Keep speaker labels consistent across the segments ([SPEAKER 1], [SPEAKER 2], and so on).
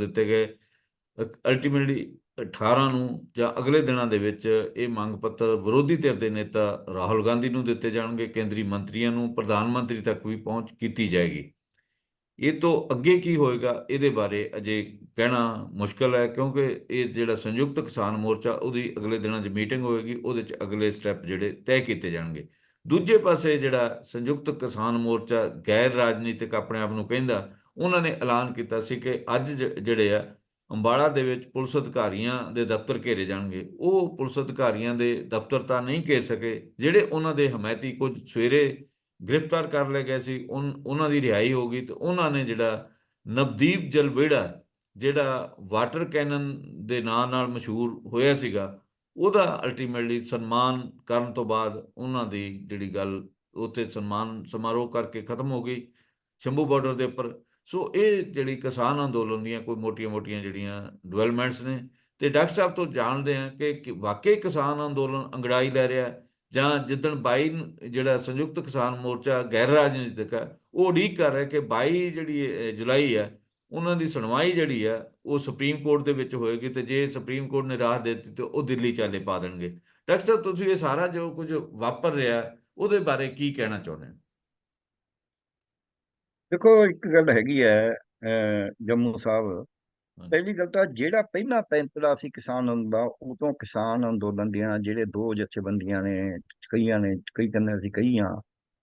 [SPEAKER 1] ਦਿੱਤੇ ਗਏ। ਅਲਟੀਮੇਟਲੀ 18 ਨੂੰ ਜਾਂ ਅਗਲੇ ਦਿਨਾਂ ਦੇ ਵਿੱਚ ਇਹ ਮੰਗ ਪੱਤਰ ਵਿਰੋਧੀ ਧਿਰ ਦੇ ਨੇਤਾ ਰਾਹੁਲ ਗਾਂਧੀ ਨੂੰ ਦਿੱਤੇ ਜਾਣਗੇ। ਕੇਂਦਰੀ ਮੰਤਰੀਆਂ ਨੂੰ ਪ੍ਰਧਾਨ ਮੰਤਰੀ ਤੱਕ ਵੀ ਪਹੁੰਚ ਕੀਤੀ ਜਾਏਗੀ। ਇਹ ਤੋਂ ਅੱਗੇ ਕੀ ਹੋਏਗਾ, ਇਹਦੇ ਬਾਰੇ ਅਜੇ ਕਹਿਣਾ ਮੁਸ਼ਕਲ ਹੈ ਕਿਉਂਕਿ ਇਹ ਜਿਹੜਾ ਸੰਯੁਕਤ ਕਿਸਾਨ ਮੋਰਚਾ ਉਹਦੀ ਅਗਲੇ ਦਿਨਾਂ 'ਚ ਮੀਟਿੰਗ ਹੋਏਗੀ, ਉਹਦੇ 'ਚ ਅਗਲੇ ਸਟੈਪ ਜਿਹੜੇ ਤੈਅ ਕੀਤੇ ਜਾਣਗੇ। ਦੂਜੇ ਪਾਸੇ ਜਿਹੜਾ ਸੰਯੁਕਤ ਕਿਸਾਨ ਮੋਰਚਾ ਗੈਰ ਰਾਜਨੀਤਿਕ ਆਪਣੇ ਆਪ ਨੂੰ ਕਹਿੰਦਾ ਉਹਨਾਂ ਨੇ ਐਲਾਨ ਕੀਤਾ ਸੀ ਕਿ ਅੱਜ ਜ- ਜਿਹੜੇ ਆ, ਅੰਬਾਲਾ ਦੇ ਵਿੱਚ ਪੁਲਿਸ ਅਧਿਕਾਰੀਆਂ ਦੇ ਦਫ਼ਤਰ ਘੇਰੇ ਜਾਣਗੇ। ਉਹ ਪੁਲਿਸ ਅਧਿਕਾਰੀਆਂ ਦੇ ਦਫ਼ਤਰ ਤਾਂ ਨਹੀਂ ਘੇਰ ਸਕੇ, ਜਿਹੜੇ ਉਹਨਾਂ ਦੇ ਹਮਾਇਤੀ ਕੁਝ ਸਵੇਰੇ ਗ੍ਰਿਫਤਾਰ ਕਰ ਲਏ ਗਏ ਸੀ, ਉਨ- ਉਹਨਾਂ ਦੀ ਰਿਹਾਈ ਹੋ ਗਈ ਤੇ ਉਹਨਾਂ ਨੇ ਜਿਹੜਾ ਨਵਦੀਪ ਜਲਵੇੜਾ, ਜਿਹੜਾ ਵਾਟਰ ਕੈਨਨ ਦੇ ਨਾਂ ਨਾਲ ਮਸ਼ਹੂਰ ਹੋਇਆ ਸੀਗਾ, ਉਹਦਾ ਅਲਟੀਮੇਟਲੀ ਸਨਮਾਨ ਕਰਨ ਤੋਂ ਬਾਅਦ ਉਹਨਾਂ ਦੀ ਜਿਹੜੀ ਗੱਲ, ਉੱਥੇ ਸਨਮਾਨ ਸਮਾਰੋਹ ਕਰਕੇ ਖਤਮ ਹੋ ਗਈ। ਸ਼ੰਭੂ ਬਾਰਡਰ ਦੇ ਉੱਪਰ ਸੋ ਇਹ ਜਿਹੜੀ ਕਿਸਾਨ ਅੰਦੋਲਨ ਦੀਆਂ ਕੋਈ ਮੋਟੀਆਂ-ਮੋਟੀਆਂ ਜਿਹੜੀਆਂ ਡਿਵੈਲਪਮੈਂਟਸ ਨੇ, ਤੇ ਡਾਕਟਰ ਸਾਹਿਬ ਤੋਂ ਜਾਣਦੇ ਹਾਂ ਕਿ ਵਾਕਈ ਕਿਸਾਨ ਅੰਦੋਲਨ ਅੰਗੜਾਈ ਲੈ ਰਿਹਾ ਹੈ, ਜਾਂ ਜਿੱਦਣ 22 ਜਿਹੜਾ ਸੰਯੁਕਤ ਕਿਸਾਨ ਮੋਰਚਾ ਗੈਰ ਰਾਜਨੀਤਿਕ ਹੈ, ਉਹ ਉਡੀਕ ਕਰ ਰਿਹਾ ਕਿ 22 ਜਿਹੜੀ ਜੁਲਾਈ ਹੈ, ਉਹਨਾਂ ਦੀ ਸੁਣਵਾਈ ਜਿਹੜੀ ਹੈ, ਉਹ ਸੁਪਰੀਮ ਕੋਰਟ ਦੇ ਵਿੱਚ ਹੋਏਗੀ ਤੇ ਜੇ ਸੁਪਰੀਮ ਕੋਰਟ ਨੇ ਰਾਹ ਦੇ ਦਿੱਤੀ ਤੇ ਉਹ ਦਿੱਲੀ ਚਾਲੇ ਪਾ ਦੇਣਗੇ। ਡਾਕਟਰ ਸਾਹਿਬ, ਤੁਸੀਂ ਇਹ ਸਾਰਾ ਜੋ ਕੁਝ ਵਾਪਰ ਰਿਹਾ, ਉਹਦੇ ਬਾਰੇ ਕੀ ਕਹਿਣਾ ਚਾਹੁੰਦੇ ਹੋ?
[SPEAKER 2] ਦੇਖੋ ਇੱਕ ਗੱਲ ਹੈਗੀ ਹੈ ਜੰਮੂ ਸਾਹਿਬ। ਪਹਿਲੀ ਗੱਲ ਤਾਂ ਜਿਹੜਾ ਪਹਿਲਾ ਪੈਂਤੜਾ ਸੀ ਕਿਸਾਨ ਅੰਦੋਲਨ ਉਹ ਤੋਂ ਕਿਸਾਨ ਅੰਦੋਲਨ ਦੀਆਂ ਜਿਹੜੇ ਦੋ ਜਥੇਬੰਦੀਆਂ ਨੇ ਕਈਆਂ ਨੇ ਕਈ ਕਹਿੰਦੇ ਸੀ ਕਈਆਂ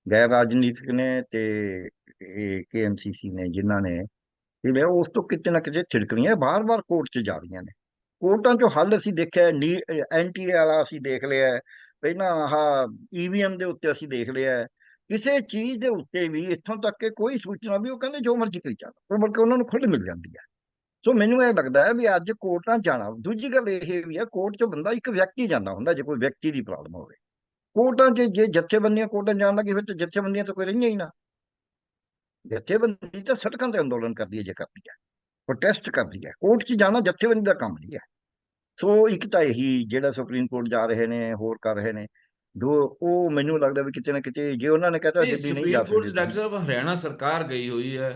[SPEAKER 2] ਗੈਰ ਰਾਜਨੀਤਿਕ ਨੇ ਤੇ ਇਹ ਕੇਐਮਸੀਸੀ ਨੇ ਜਿਨ੍ਹਾਂ ਨੇ ਜਿਹੜੇ ਉਸ ਤੋਂ ਕਿਤੇ ਨਾ ਕਿਤੇ ਛਿੜਕਣੀਆਂ ਬਾਰ-ਬਾਰ ਕੋਰਟ 'ਚ ਜਾ ਰਹੀਆਂ ਨੇ ਕੋਰਟਾਂ 'ਚੋਂ ਹੱਲ ਅਸੀਂ ਦੇਖਿਆ ਐਨਟੀ ਵਾਲਾ ਅਸੀਂ ਦੇਖ ਲਿਆ। ਪਹਿਲਾਂ ਆਹ ਈਵੀਐਮ ਦੇ ਉੱਤੇ ਅਸੀਂ ਦੇਖ ਲਿਆ। ਕਿਸੇ ਚੀਜ਼ ਦੇ ਉੱਤੇ ਵੀ ਇੱਥੋਂ ਤੱਕ ਕਿ ਕੋਈ ਸੂਚਨਾ ਵੀ ਉਹ ਕਹਿੰਦੇ ਜੋ ਮਰਜ਼ੀ ਕਰੀ ਚੱਲ ਪਰ ਬਲਕਿ ਉਹਨਾਂ ਨੂੰ ਖੁੱਲ੍ਹ ਮਿਲ ਜਾਂਦੀ ਹੈ ਸੋ ਮੈਨੂੰ ਇਹ ਲੱਗਦਾ ਹੈ ਵੀ ਅੱਜ ਕੋਰਟਾਂ ਜਾਣਾ, ਦੂਜੀ ਗੱਲ ਇਹ ਵੀ ਹੈ, ਕੋਰਟ 'ਚ ਬੰਦਾ ਇੱਕ ਵਿਅਕਤੀ ਜਾਂਦਾ ਹੁੰਦਾ ਜੇ ਕੋਈ ਵਿਅਕਤੀ ਦੀ ਪ੍ਰੋਬਲਮ ਹੋਵੇ। ਕੋਰਟਾਂ 'ਚ ਜੇ ਜੱਥੇਬੰਦੀਆਂ ਕੋਰਟਾਂ ਜਾਣ ਲੱਗੀ ਫਿਰ ਤਾਂ ਜਥੇਬੰਦੀਆਂ ਤਾਂ ਕੋਈ ਰਹੀਆਂ ਹੀ ਨਾ। ਜਥੇਬੰਦੀ ਤਾਂ ਸੜਕਾਂ ਤੇ ਅੰਦੋਲਨ ਕਰਦੀ ਹੈ ਜੇ ਕਰਦੀ ਹੈ ਪ੍ਰੋਟੈਸਟ ਕਰਦੀ ਹੈ। ਕੋਰਟ 'ਚ ਜਾਣਾ ਜਥੇਬੰਦੀ ਦਾ ਕੰਮ ਨਹੀਂ ਹੈ। ਸੋ ਇੱਕ ਤਾਂ ਇਹੀ ਜਿਹੜਾ ਸੁਪਰੀਮ ਕੋਰਟ ਜਾ ਰਹੇ ਨੇ, ਹੋਰ ਕਰ ਰਹੇ ਨੇ। ਜੋ ਉਹ ਮੈਨੂੰ ਲੱਗਦਾ ਵੀ ਕਿਤੇ ਨਾ ਕਿਤੇ ਜੇ ਉਹਨਾਂ ਨੇ ਕਹਤਾ ਦਿੱਲੀ ਨਹੀਂ ਜਾ ਸਕਦੇ
[SPEAKER 1] ਡਾਕਟਰ ਸਾਹਿਬ ਹਰਿਆਣਾ ਸਰਕਾਰ ਗਈ ਹੋਈ ਹੈ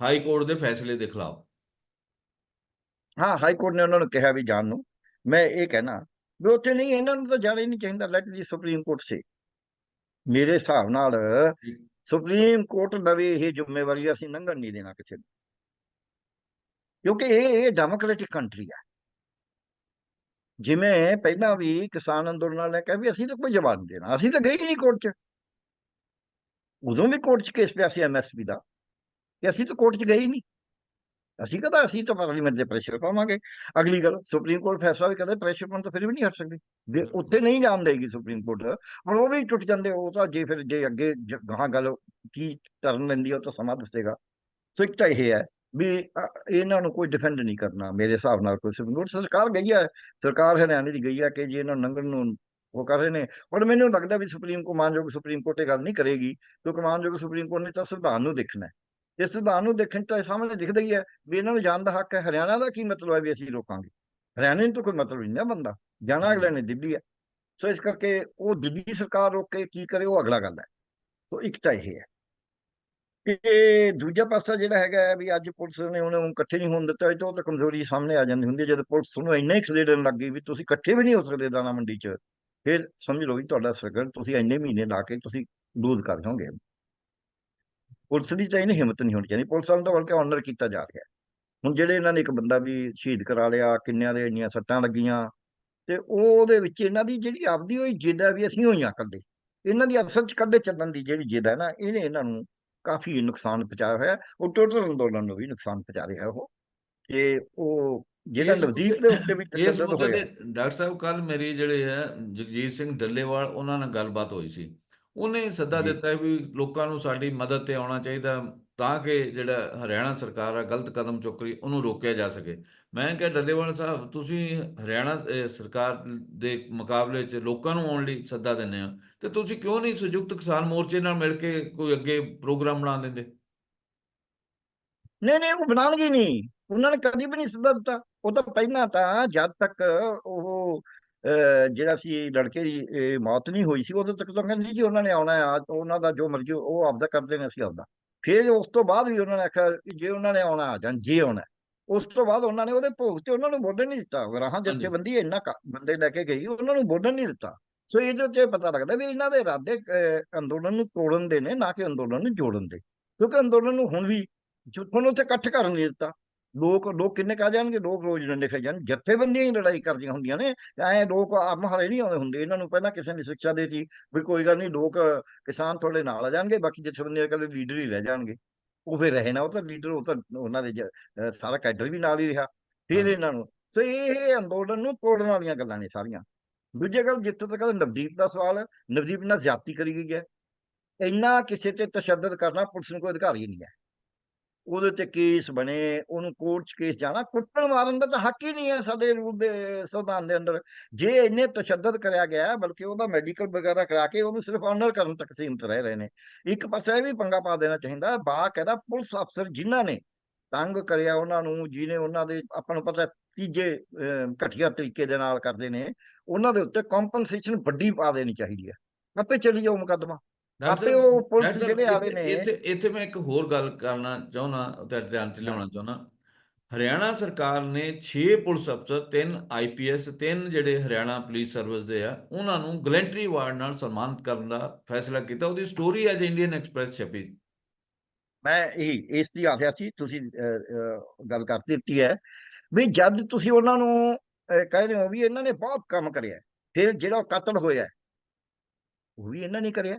[SPEAKER 1] ਹਾਈ ਕੋਰਟ ਦੇ ਫੈਸਲੇ ਦੇ ਖਿਲਾਫ।
[SPEAKER 2] ਹਾਂ ਹਾਈ ਕੋਰਟ ਨੇ ਉਹਨਾਂ ਨੂੰ ਕਿਹਾ ਵੀ ਜਾਣ ਨੂੰ। ਮੈਂ ਇਹ ਕਹਿਣਾ ਵੀ ਉੱਥੇ ਨਹੀਂ ਇਹਨਾਂ ਨੂੰ ਤਾਂ ਜਾਣਾ ਹੀ ਨਹੀਂ ਚਾਹੀਦਾ ਲੈਟ ਦੀ ਸੁਪਰੀਮ ਕੋਰਟ ਸੇ ਮੇਰੇ ਹਿਸਾਬ ਨਾਲ ਸੁਪਰੀਮ ਕੋਰਟ ਲਵੇ ਇਹ ਜ਼ਿੰਮੇਵਾਰੀ ਅਸੀਂ ਲੰਘਣ ਨਹੀਂ ਦੇਣਾ ਕਿਸੇ ਨੂੰ। ਕਿਉਂਕਿ ਇਹ ਇਹ ਡੈਮੋਕ੍ਰੈਟਿਕ ਕੰਟਰੀ ਹੈ ਜਿਵੇਂ ਪਹਿਲਾਂ ਵੀ ਕਿਸਾਨ ਅੰਦੋਲਨ ਵਾਲੇ ਕਹੇ ਵੀ ਅਸੀਂ ਤਾਂ ਕੋਈ ਜਵਾਬ ਨਹੀਂ ਦੇਣਾ ਅਸੀਂ ਤਾਂ ਗਏ ਹੀ ਨਹੀਂ ਕੋਰਟ 'ਚ। ਉਦੋਂ ਵੀ ਕੋਰਟ 'ਚ ਕੇਸ ਪਿਆ ਸੀ ਐਮਐਸਪੀ ਦਾ ਕਿ ਅਸੀਂ ਤਾਂ ਕੋਰਟ 'ਚ ਗਏ ਹੀ ਨਹੀਂ। ਅਸੀਂ ਕਹਦਾ ਅਸੀਂ ਤਾਂ ਪਾਰਲੀਮੈਂਟ ਦੇ ਪ੍ਰੈਸ਼ਰ ਪਾਵਾਂਗੇ। ਅਗਲੀ ਗੱਲ ਸੁਪਰੀਮ ਕੋਰਟ ਫੈਸਲਾ ਵੀ ਕਰਦੇ ਪ੍ਰੈਸ਼ਰ ਪਾਉਣ ਤੋਂ ਫਿਰ ਵੀ ਨਹੀਂ ਹਟ ਸਕਦੇ। ਜੇ ਉੱਥੇ ਨਹੀਂ ਜਾਣ ਦੇਗੀ ਸੁਪਰੀਮ ਕੋਰਟ ਹੁਣ ਉਹ ਵੀ ਟੁੱਟ ਜਾਂਦੇ ਉਹ ਤਾਂ ਜੇ ਫਿਰ ਜੇ ਅੱਗੇ ਗਾਹਾਂ ਗੱਲ ਕੀ ਟਰਨ ਲੈਂਦੀ ਉਹ ਤਾਂ ਸਮਾਂ ਦੱਸੇਗਾ। ਸੋ ਇੱਕ ਤਾਂ ਇਹ ਹੈ। ਵੀ ਇਹਨਾਂ ਨੂੰ ਕੋਈ ਡਿਫੈਂਡ ਨਹੀਂ ਕਰਨਾ, ਮੇਰੇ ਹਿਸਾਬ ਨਾਲ ਕੋਈ ਸੁਪਰੀਮ ਕੋਰਟ ਸਰਕਾਰ ਗਈ ਹੈ, ਸਰਕਾਰ ਹਰਿਆਣੇ ਦੀ ਗਈ ਹੈ ਕਿ ਜੇ ਇਹਨਾਂ ਨੂੰ ਲੰਘਣ ਨੂੰ ਉਹ ਕਰ ਰਹੇ ਨੇ, ਪਰ ਮੈਨੂੰ ਲੱਗਦਾ ਵੀ ਸੁਪਰੀਮ ਕੋ, ਮਾਨਯੋਗ ਸੁਪਰੀਮ ਕੋਰਟ ਇਹ ਗੱਲ ਨਹੀਂ ਕਰੇਗੀ, ਕਿਉਂਕਿ ਮਾਨਯੋਗ ਸੁਪਰੀਮ ਕੋਰਟ ਨੇ ਤਾਂ ਸੰਵਿਧਾਨ ਨੂੰ ਦੇਖਣਾ ਹੈ। ਤੇ ਸੰਵਿਧਾਨ ਨੂੰ ਦੇਖਣ ਤਾਂ ਇਹ ਸਾਹਮਣੇ ਦਿਖਦਾ ਹੀ ਹੈ ਵੀ ਇਹਨਾਂ ਨੂੰ ਜਾਣ ਦਾ ਹੱਕ ਹੈ, ਹਰਿਆਣਾ ਦਾ ਕੀ ਮਤਲਬ ਹੈ ਵੀ ਅਸੀਂ ਰੋਕਾਂਗੇ? ਹਰਿਆਣੇ ਨੂੰ ਤਾਂ ਕੋਈ ਮਤਲਬ ਨਹੀਂ ਨਾ ਬੰਦਾ ਜਾਣਾ ਅਗਲੇ ਨੇ ਦਿੱਲੀ ਹੈ। ਸੋ ਇਸ ਕਰਕੇ ਉਹ ਦਿੱਲੀ ਸਰਕਾਰ ਰੋਕ ਕੇ ਕੀ ਕਰੇ ਉਹ ਅਗਲਾ ਗੱਲ ਹੈ। ਸੋ ਇੱਕ ਤਾਂ ਇਹ ਹੈ। ਕਿ ਦੂਜਾ ਪਾਸਾ ਜਿਹੜਾ ਹੈਗਾ ਹੈ ਵੀ ਅੱਜ ਪੁਲਿਸ ਨੇ ਉਹਨੂੰ ਇਕੱਠੇ ਨਹੀਂ ਹੋਣ ਦਿੱਤਾ, ਇਹ ਤੋਂ ਤਾਂ ਕਮਜ਼ੋਰੀ ਸਾਹਮਣੇ ਆ ਜਾਂਦੀ ਹੁੰਦੀ ਹੈ, ਜਦੋਂ ਪੁਲਿਸ ਨੂੰ ਇੰਨਾ ਹੀ ਖਦੇੜਨ ਲੱਗ ਗਈ ਵੀ ਤੁਸੀਂ ਇਕੱਠੇ ਵੀ ਨਹੀਂ ਹੋ ਸਕਦੇ ਦਾਣਾ ਮੰਡੀ 'ਚ, ਫਿਰ ਸਮਝ ਲਓ ਵੀ ਤੁਹਾਡਾ ਸਰਕਲ ਤੁਸੀਂ ਇੰਨੇ ਮਹੀਨੇ ਲਾ ਕੇ ਤੁਸੀਂ ਲੂਜ਼ ਕਰ ਜਾਓਗੇ ਪੁਲਿਸ ਦੀ ਤਾਂ ਇਹਨੇ ਹਿੰਮਤ ਨਹੀਂ ਹੋਣੀ ਚਾਹੀਦੀ, ਪੁਲਿਸ ਵਾਲਿਆਂ ਦਾ ਬਲਕਿ ਆਨਰ ਕੀਤਾ ਜਾ ਰਿਹਾ। ਹੁਣ ਜਿਹੜੇ ਇਹਨਾਂ ਨੇ ਇੱਕ ਬੰਦਾ ਵੀ ਸ਼ਹੀਦ ਕਰਾ ਲਿਆ, ਕਿੰਨਿਆਂ ਦੇ ਇੰਨੀਆਂ ਸੱਟਾਂ ਲੱਗੀਆਂ, ਤੇ ਉਹਦੇ ਵਿੱਚ ਇਹਨਾਂ ਦੀ ਜਿਹੜੀ ਆਪਦੀ ਹੋਈ ਜਿੱਦ ਹੈ ਵੀ ਅਸੀਂ ਹੋਈਆਂ ਕੱਲੇ ਇਹਨਾਂ ਦੀ ਅਸਲ ਚ ਕੱਲੇ ਚੱਲਣ ਦੀ ਜਿਹੜੀ ਜਿੱਦ ਹੈ ਨਾ, ਇਹਨੇ ਇਹਨਾਂ ਨੂੰ ਕਾਫੀ ਨੁਕਸਾਨ ਪਹੁੰਚਾਇਆ ਹੋਇਆ। ਉਹ ਟੋਟਲ ਅੰਦੋਲਨ ਨੂੰ ਵੀ ਨੁਕਸਾਨ ਪਹੁੰਚਾ ਰਿਹਾ ਉਹ ਤੇ ਉਹ ਜਿਹੜਾ ਨਵਦੀਪ ਦੇ ਉੱਤੇ ਵੀ ਤਸ਼ੱਦਦ ਹੋਇਆ
[SPEAKER 1] ਡਾਕਟਰ ਸਾਹਿਬ ਕੱਲ ਮੇਰੀ ਜਿਹੜੇ ਹੈ ਜਗਜੀਤ ਸਿੰਘ ਡੱਲੇਵਾਲ ਉਹਨਾਂ ਨਾਲ ਗੱਲਬਾਤ ਹੋਈ ਸੀ ਉਹਨੇ ਸੱਦਾ। ਦਿੱਤਾ ਵੀ ਲੋਕਾਂ ਨੂੰ ਸਾਡੀ ਮਦਦ ਤੇ ਆਉਣਾ ਚਾਹੀਦਾ ਤਾਂ ਕਿ ਜਿਹੜਾ ਹਰਿਆਣਾ ਸਰਕਾਰ ਆ, ਗਲਤ ਕਦਮ ਚੁੱਕ ਰਹੀ, ਉਹਨੂੰ ਰੋਕਿਆ ਜਾ ਸਕੇ। ਮੈਂ ਕਿਹਾ, ਡੱਲੇਵਾਲ ਸਾਹਿਬ, ਤੁਸੀਂ ਹਰਿਆਣਾ ਸਰਕਾਰ ਦੇ ਮੁਕਾਬਲੇ 'ਚ ਲੋਕਾਂ ਨੂੰ ਆਉਣ ਲਈ ਸੱਦਾ ਦਿੰਦੇ ਆ ਤੇ ਤੁਸੀਂ ਕਿਉਂ ਨਹੀਂ ਸੰਯੁਕਤ ਕਿਸਾਨ ਮੋਰਚੇ ਨਾਲ ਮਿਲ ਕੇ ਕੋਈ ਅੱਗੇ ਪ੍ਰੋਗਰਾਮ ਬਣਾ ਦਿੰਦੇ?
[SPEAKER 2] ਨਹੀਂ ਨਹੀਂ, ਉਹ ਬਣਾਉਣਗੇ ਨਹੀਂ ਉਹਨਾਂ ਨੇ ਕਦੀ ਵੀ ਨਹੀਂ ਸੱਦਾ ਦਿੱਤਾ। ਉਹ ਤਾਂ ਪਹਿਲਾਂ ਤਾਂ ਜਦ ਤੱਕ ਉਹ ਜਿਹੜਾ ਸੀ ਲੜਕੇ ਦੀ ਮੌਤ ਨਹੀਂ ਹੋਈ ਸੀ, ਉਦੋਂ ਤੱਕ ਤਾਂ ਕਹਿੰਦੇ ਸੀ ਉਹਨਾਂ ਨੇ ਆਉਣਾ ਆ, ਉਹਨਾਂ ਦਾ ਜੋ ਮਰਜ਼ੀ, ਉਹ ਆਪਦਾ ਕਰਦੇ ਨੇ, ਅਸੀਂ ਆਪਦਾ। ਫਿਰ ਉਸ ਤੋਂ ਬਾਅਦ ਵੀ ਉਹਨਾਂ ਨੇ ਆਖਿਆ ਜੇ ਉਹਨਾਂ ਨੇ ਆਉਣਾ ਆ ਜਾਣ ਜੇ ਆਉਣਾ। ਉਸ ਤੋਂ ਬਾਅਦ ਉਹਨਾਂ ਨੇ ਉਹਦੇ ਭੋਗ ਤੇ ਉਹਨਾਂ ਨੂੰ ਬੋਲਣ ਨਹੀਂ ਦਿੱਤਾ ਰਾਹਾਂ ਜਥੇਬੰਦੀ ਇੰਨਾ ਬੰਦੇ ਲੈ ਕੇ ਗਈ ਉਹਨਾਂ ਨੂੰ ਬੋਲਣ ਨਹੀਂ ਦਿੱਤਾ। ਸੋ ਇਹਦੇ ਚ ਪਤਾ ਲੱਗਦਾ ਵੀ ਇਹਨਾਂ ਦੇ ਇਰਾਦੇ ਅੰਦੋਲਨ ਨੂੰ ਤੋੜਨ ਦੇ ਨੇ ਨਾ ਕਿ ਅੰਦੋਲਨ ਨੂੰ ਜੋੜਨ ਦੇ। ਕਿਉਂਕਿ ਅੰਦੋਲਨ ਨੂੰ ਹੁਣ ਵੀ ਜੋ ਤੁਹਾਨੂੰ ਉੱਥੇ ਇਕੱਠ ਕਰਨ ਨਹੀਂ ਦਿੱਤਾ। ਲੋਕ ਲੋਕ ਕਿੰਨੇ ਕਾ ਜਾਣਗੇ ਲੋਕ ਰੋਜ਼ ਡੰਡੇ ਖਾ ਜਾਣ। ਜਥੇਬੰਦੀਆਂ ਹੀ ਲੜਾਈ ਕਰਦੀਆਂ ਹੁੰਦੀਆਂ ਨੇ। ਐ ਲੋਕ ਆਪ ਹਰੇ ਨਹੀਂ ਆਉਂਦੇ ਹੁੰਦੇ। ਇਹਨਾਂ ਨੂੰ ਪਹਿਲਾਂ ਕਿਸੇ ਨੇ ਸਿੱਖਿਆ ਦੇਤੀ ਵੀ ਕੋਈ ਗੱਲ ਨਹੀਂ ਲੋਕ ਕਿਸਾਨ ਤੁਹਾਡੇ ਨਾਲ ਆ ਜਾਣਗੇ ਬਾਕੀ ਜਥੇਬੰਦੀਆਂ ਇਕੱਲੇ ਲੀਡਰ ਹੀ ਰਹਿ ਜਾਣਗੇ। ਉਹ ਫਿਰ ਰਹੇ ਨਾ ਉਹ ਤਾਂ ਲੀਡਰ ਉਹ ਤਾਂ ਉਹਨਾਂ ਦੇ ਸਾਰਾ ਕੈਡਰ ਵੀ ਨਾਲ ਹੀ ਰਿਹਾ। ਫਿਰ। ਇਹਨਾਂ ਨੂੰ ਸੋ ਇਹ ਅੰਦੋਲਨ ਨੂੰ ਤੋੜਨ ਵਾਲੀਆਂ ਗੱਲਾਂ ਨੇ ਸਾਰੀਆਂ। ਦੂਜੀ ਗੱਲ ਜਿੱਥੇ ਤੱਕ ਨਵਦੀਪ ਦਾ ਸਵਾਲ ਹੈ ਨਵਦੀਪ ਨਾਲ ਜ਼ਿਆਦਤੀ ਕਰੀ ਗਈ ਹੈ। ਇੰਨਾ ਕਿਸੇ ਤੇ ਤਸ਼ੱਦਦ ਕਰਨਾ ਪੁਲਿਸ ਨੂੰ ਕੋਈ ਅਧਿਕਾਰ ਹੀ ਨਹੀਂ ਹੈ। ਉਹਦੇ ਤੇ ਕੇਸ ਬਣੇ ਉਹਨੂੰ ਕੋਰਟ 'ਚ ਕੇਸ ਜਾਣਾ ਕੁੱਟਣ ਮਾਰਨ ਦਾ ਤਾਂ ਹੱਕ ਹੀ ਨਹੀਂ ਹੈ ਸਾਡੇ ਰੂਲ ਦੇ ਸੰਵਿਧਾਨ ਦੇ ਅੰਦਰ। ਜੇ ਇੰਨੇ ਤਸ਼ੱਦਦ ਕਰਿਆ ਗਿਆ ਬਲਕਿ ਉਹਦਾ ਮੈਡੀਕਲ ਵਗੈਰਾ ਕਰਾ ਕੇ ਉਹਨੂੰ ਸਿਰਫ ਆਨਰ ਕਰਨ ਤੱਕ ਸੀਮਤ ਰਹਿ ਰਹੇ ਨੇ। ਇੱਕ ਪਾਸੇ ਇਹ ਵੀ ਪੰਗਾ ਪਾ ਦੇਣਾ ਚਾਹੀਦਾ ਬਾ ਕਹਿੰਦਾ ਪੁਲਿਸ ਅਫਸਰ ਜਿਨ੍ਹਾਂ ਨੇ ਤੰਗ ਕਰਿਆ ਉਹਨਾਂ ਨੂੰ ਜਿਹਨੇ ਉਹਨਾਂ ਦੇ ਆਪਾਂ ਨੂੰ ਪਤਾ ਤੀਜੇ ਅਹ, ਘਟੀਆ ਤਰੀਕੇ ਦੇ ਨਾਲ ਕਰਦੇ ਨੇ ਉਹਨਾਂ ਦੇ ਉੱਤੇ ਕੰਪਨਸੇਸ਼ਨ ਵੱਡੀ ਪਾ ਦੇਣੀ ਚਾਹੀਦੀ ਹੈ। ਆਪੇ ਚਲੀ ਜਾਓ ਮੁਕੱਦਮਾ। ਆਪੇ ਉਹ ਪੁਲਿਸ ਜਿਹੜੇ ਆਲੇ ਨੇ।
[SPEAKER 1] ਇੱਥੇ ਇੱਥੇ ਮੈਂ ਇੱਕ ਹੋਰ ਗੱਲ ਕਰਨਾ ਚਾਹੁੰਦਾ ਤੇ ਧਿਆਨ ਚ ਲਿਆਉਣਾ ਚਾਹੁੰਦਾ। ਹਰਿਆਣਾ ਸਰਕਾਰ ਨੇ 6 ਪੁਲਿਸ ਅਫਸਰ 3 ਆਈਪੀਐਸ 3 ਜਿਹੜੇ ਹਰਿਆਣਾ ਪੁਲਿਸ ਸਰਵਿਸ ਦੇ ਆ ਉਹਨਾਂ ਨੂੰ ਗਲੈਂਟਰੀ ਅਵਾਰਡ ਨਾਲ ਸਨਮਾਨਿਤ ਕਰਨ ਦਾ ਫੈਸਲਾ ਕੀਤਾ। ਉਹਦੀ ਸਟੋਰੀ ਅੱਜ ਇੰਡੀਅਨ ਐਕਸਪ੍ਰੈਸ ਛਪੀ।
[SPEAKER 2] ਮੈਂ ਇਹ ਇਸ ਦੀ ਆਖਿਆ ਸੀ ਤੁਸੀਂ ਗੱਲ ਕਰ ਦਿੱਤੀ ਹੈ। ਵੀ ਜਦ ਤੁਸੀਂ ਉਹਨਾਂ ਨੂੰ ਅਹ, ਕਹਿ ਰਹੇ ਹੋ ਵੀ ਇਹਨਾਂ ਨੇ ਬਹੁਤ ਕੰਮ ਕਰਿਆ ਫਿਰ ਜਿਹੜਾ ਕਤਲ ਹੋਇਆ ਉਹ ਵੀ ਇਹਨਾਂ ਨੇ ਕਰਿਆ।